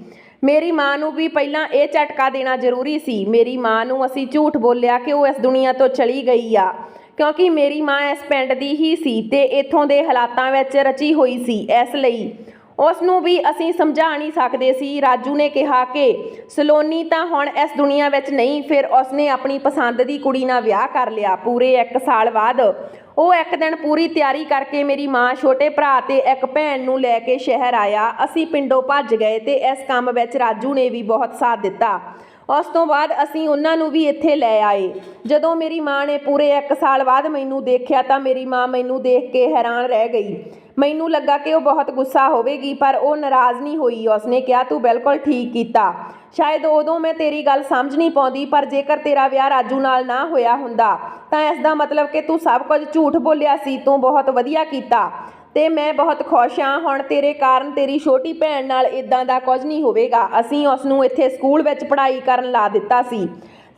A: ਮੇਰੀ ਮਾਂ ਨੂੰ ਵੀ ਪਹਿਲਾਂ ਇਹ ਝਟਕਾ ਦੇਣਾ ਜ਼ਰੂਰੀ ਸੀ। ਮੇਰੀ ਮਾਂ ਨੂੰ ਅਸੀਂ ਝੂਠ ਬੋਲਿਆ ਕਿ ਉਹ ਇਸ ਦੁਨੀਆ ਤੋਂ ਚਲੀ ਗਈ ਆ। ਕਿਉਂਕਿ ਮੇਰੀ ਮਾਂ ਇਸ ਪਿੰਡ ਦੀ ਹੀ ਸੀ ਤੇ ਇੱਥੋਂ ਦੇ ਹਾਲਾਤਾਂ ਵਿੱਚ ਰਚੀ ਹੋਈ ਸੀ। ਇਸ ਲਈ ਉਸ ਨੂੰ ਵੀ ਅਸੀਂ ਸਮਝਾ ਨਹੀਂ ਸਕਦੇ ਸੀ। ਰਾਜੂ ਨੇ ਕਿਹਾ ਕਿ ਸਲੋਨੀ ਤਾਂ ਹੁਣ ਇਸ ਦੁਨੀਆ ਵਿੱਚ ਨਹੀਂ, ਫਿਰ ਉਸਨੇ ਆਪਣੀ ਪਸੰਦ ਦੀ ਕੁੜੀ ਨਾਲ ਵਿਆਹ ਕਰ ਲਿਆ। ਪੂਰੇ 1 ਸਾਲ ਬਾਅਦ ਉਹ ਇੱਕ ਦਿਨ ਪੂਰੀ ਤਿਆਰੀ ਕਰਕੇ ਮੇਰੀ ਮਾਂ, ਛੋਟੇ ਭਰਾ ਤੇ ਇੱਕ ਭੈਣ ਨੂੰ ਲੈ ਕੇ ਸ਼ਹਿਰ ਆਇਆ। ਅਸੀਂ ਪਿੰਡੋਂ ਭੱਜ ਗਏ ਤੇ ਇਸ ਕੰਮ ਵਿੱਚ ਰਾਜੂ ਨੇ ਵੀ ਬਹੁਤ ਸਾਥ ਦਿੱਤਾ। ਉਸ ਤੋਂ ਬਾਅਦ ਅਸੀਂ ਉਹਨਾਂ ਨੂੰ ਵੀ ਇੱਥੇ ਲੈ ਆਏ। ਜਦੋਂ ਮੇਰੀ ਮਾਂ ਨੇ ਪੂਰੇ 1 ਸਾਲ ਬਾਅਦ ਮੈਨੂੰ ਦੇਖਿਆ ਤਾਂ ਮੇਰੀ ਮਾਂ ਮੈਨੂੰ ਦੇਖ ਕੇ ਹੈਰਾਨ ਰਹਿ ਗਈ। ਮੈਨੂੰ ਲੱਗਾ ਕਿ ਉਹ ਬਹੁਤ ਗੁੱਸਾ ਹੋਵੇਗੀ, ਪਰ ਉਹ ਨਾਰਾਜ਼ ਨਹੀਂ ਹੋਈ। ਉਸਨੇ ਕਿਹਾ, ਤੂੰ ਬਿਲਕੁਲ ਠੀਕ ਕੀਤਾ। ਸ਼ਾਇਦ ਉਦੋਂ ਮੈਂ ਤੇਰੀ ਗੱਲ ਸਮਝ ਨਹੀਂ ਪਾਉਂਦੀ, ਪਰ ਜੇਕਰ ਤੇਰਾ ਵਿਆਹ ਰਾਜੂ ਨਾਲ ਨਾ ਹੋਇਆ ਹੁੰਦਾ, ਤਾਂ ਇਸ ਦਾ ਮਤਲਬ ਕਿ ਤੂੰ ਸਭ ਕੁਝ ਝੂਠ ਬੋਲਿਆ ਸੀ, ਤੂੰ ਬਹੁਤ ਵਧੀਆ ਕੀਤਾ। ਤੇ ਮੈਂ ਬਹੁਤ ਖੁਸ਼ ਹਾਂ, ਹੁਣ ਤੇਰੇ ਕਾਰਨ ਤੇਰੀ ਛੋਟੀ ਭੈਣ ਨਾਲ ਇਦਾਂ ਦਾ ਕੁਝ ਨਹੀਂ ਹੋਵੇਗਾ। ਅਸੀਂ ਉਸ ਨੂੰ ਇੱਥੇ ਸਕੂਲ ਵਿੱਚ ਪੜ੍ਹਾਈ ਕਰਨ ਲਾ ਦਿੱਤਾ ਸੀ,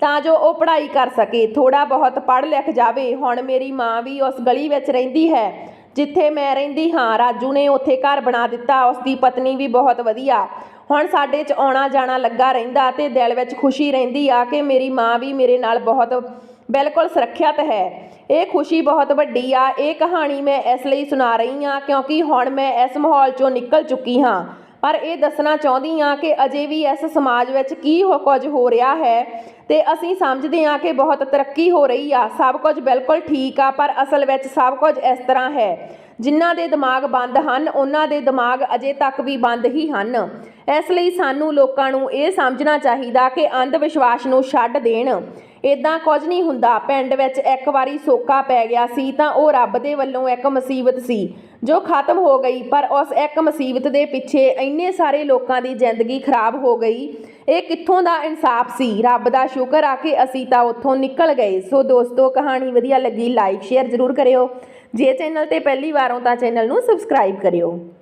A: ਤਾਂ ਜੋ ਉਹ ਪੜ੍ਹਾਈ ਕਰ ਸਕੇ। ਥੋੜਾ ਬਹੁਤ ਪੜ੍ਹ ਲਿਖ ਜਾਵੇ। ਹੁਣ ਮੇਰੀ ਮਾਂ ਵੀ ਉਸ ਗਲੀ ਵਿੱਚ ਰਹਿੰਦੀ ਹੈ। ਜਿੱਥੇ ਮੈਂ ਰਹਿੰਦੀ ਹਾਂ, ਰਾਜੂ ਨੇ ਉੱਥੇ ਘਰ ਬਣਾ ਦਿੱਤਾ ਉਸ ਦੀ ਪਤਨੀ ਵੀ ਬਹੁਤ ਵਧੀਆ। ਹੁਣ ਸਾਡੇ 'ਚ ਆਉਣਾ ਜਾਣਾ ਲੱਗਾ ਰਹਿੰਦਾ ਤੇ ਦਿਲ ਵਿੱਚ ਖੁਸ਼ੀ ਰਹਿੰਦੀ ਆ ਕਿ ਮੇਰੀ ਮਾਂ ਵੀ ਮੇਰੇ ਨਾਲ ਬਹੁਤ ਬਿਲਕੁਲ ਸੁਰੱਖਿਅਤ ਹੈ। ਇਹ ਖੁਸ਼ੀ ਬਹੁਤ ਵੱਡੀ ਆ। ਇਹ ਕਹਾਣੀ ਮੈਂ ਇਸ ਲਈ ਸੁਣਾ ਰਹੀ ਹਾਂ ਕਿਉਂਕਿ ਹੁਣ ਮੈਂ ਇਸ ਮਾਹੌਲ 'ਚੋਂ ਨਿਕਲ ਚੁੱਕੀ ਹਾਂ। ਪਰ ਇਹ ਦੱਸਣਾ ਚਾਹੁੰਦੀ ਹਾਂ ਕਿ ਅਜੇ ਵੀ ਇਸ ਸਮਾਜ ਵਿੱਚ ਕੀ ਹੋ ਕੁਝ ਹੋ ਰਿਹਾ ਹੈ ਤੇ ਅਸੀਂ ਸਮਝਦੇ ਹਾਂ ਕਿ ਬਹੁਤ ਤਰੱਕੀ ਹੋ ਰਹੀ ਆ, ਸਭ ਕੁਝ ਬਿਲਕੁਲ ਠੀਕ ਆ, ਪਰ ਅਸਲ ਵਿੱਚ ਸਭ ਕੁਝ ਇਸ ਤਰ੍ਹਾਂ ਹੈ। ਜਿਨ੍ਹਾਂ ਦੇ ਦਿਮਾਗ ਬੰਦ ਹਨ, ਉਹਨਾਂ ਦੇ ਦਿਮਾਗ ਅਜੇ ਤੱਕ ਵੀ ਬੰਦ ਹੀ ਹਨ। ਇਸ ਲਈ ਸਾਨੂੰ ਲੋਕਾਂ ਨੂੰ ਇਹ ਸਮਝਣਾ ਚਾਹੀਦਾ ਕਿ ਅੰਧ ਵਿਸ਼ਵਾਸ ਨੂੰ ਛੱਡ ਦੇਣ। ਇਦਾਂ ਕੁਝ ਨਹੀਂ ਹੁੰਦਾ। ਪਿੰਡ ਵਿੱਚ ਇੱਕ ਵਾਰੀ ਸੋਕਾ ਪੈ ਗਿਆ ਸੀ ਤਾਂ ਉਹ ਰੱਬ ਦੇ ਵੱਲੋਂ ਇੱਕ ਮੁਸੀਬਤ ਸੀ, ਜੋ ਖਤਮ ਹੋ ਗਈ, ਪਰ ਉਸ ਇੱਕ ਮੁਸੀਬਤ ਦੇ ਪਿੱਛੇ ਇੰਨੇ ਸਾਰੇ ਲੋਕਾਂ ਦੀ ਜ਼ਿੰਦਗੀ ਖਰਾਬ ਹੋ ਗਈ। ਇਹ ਕਿੱਥੋਂ ਦਾ ਇਨਸਾਫ ਸੀ? ਰੱਬ ਦਾ ਸ਼ੁਕਰ ਆ ਕਿ ਅਸੀਂ ਤਾਂ ਉੱਥੋਂ ਨਿਕਲ ਗਏ। ਸੋ ਦੋਸਤੋ, ਕਹਾਣੀ ਵਧੀਆ ਲੱਗੀ, ਲਾਈਕ, ਸ਼ੇਅਰ ਜ਼ਰੂਰ ਕਰਿਓ। ਜੇ ਚੈਨਲ ਤੇ ਪਹਿਲੀ ਵਾਰ ਹੋ ਤਾਂ ਚੈਨਲ ਨੂੰ ਸਬਸਕ੍ਰਾਈਬ ਕਰਿਓ।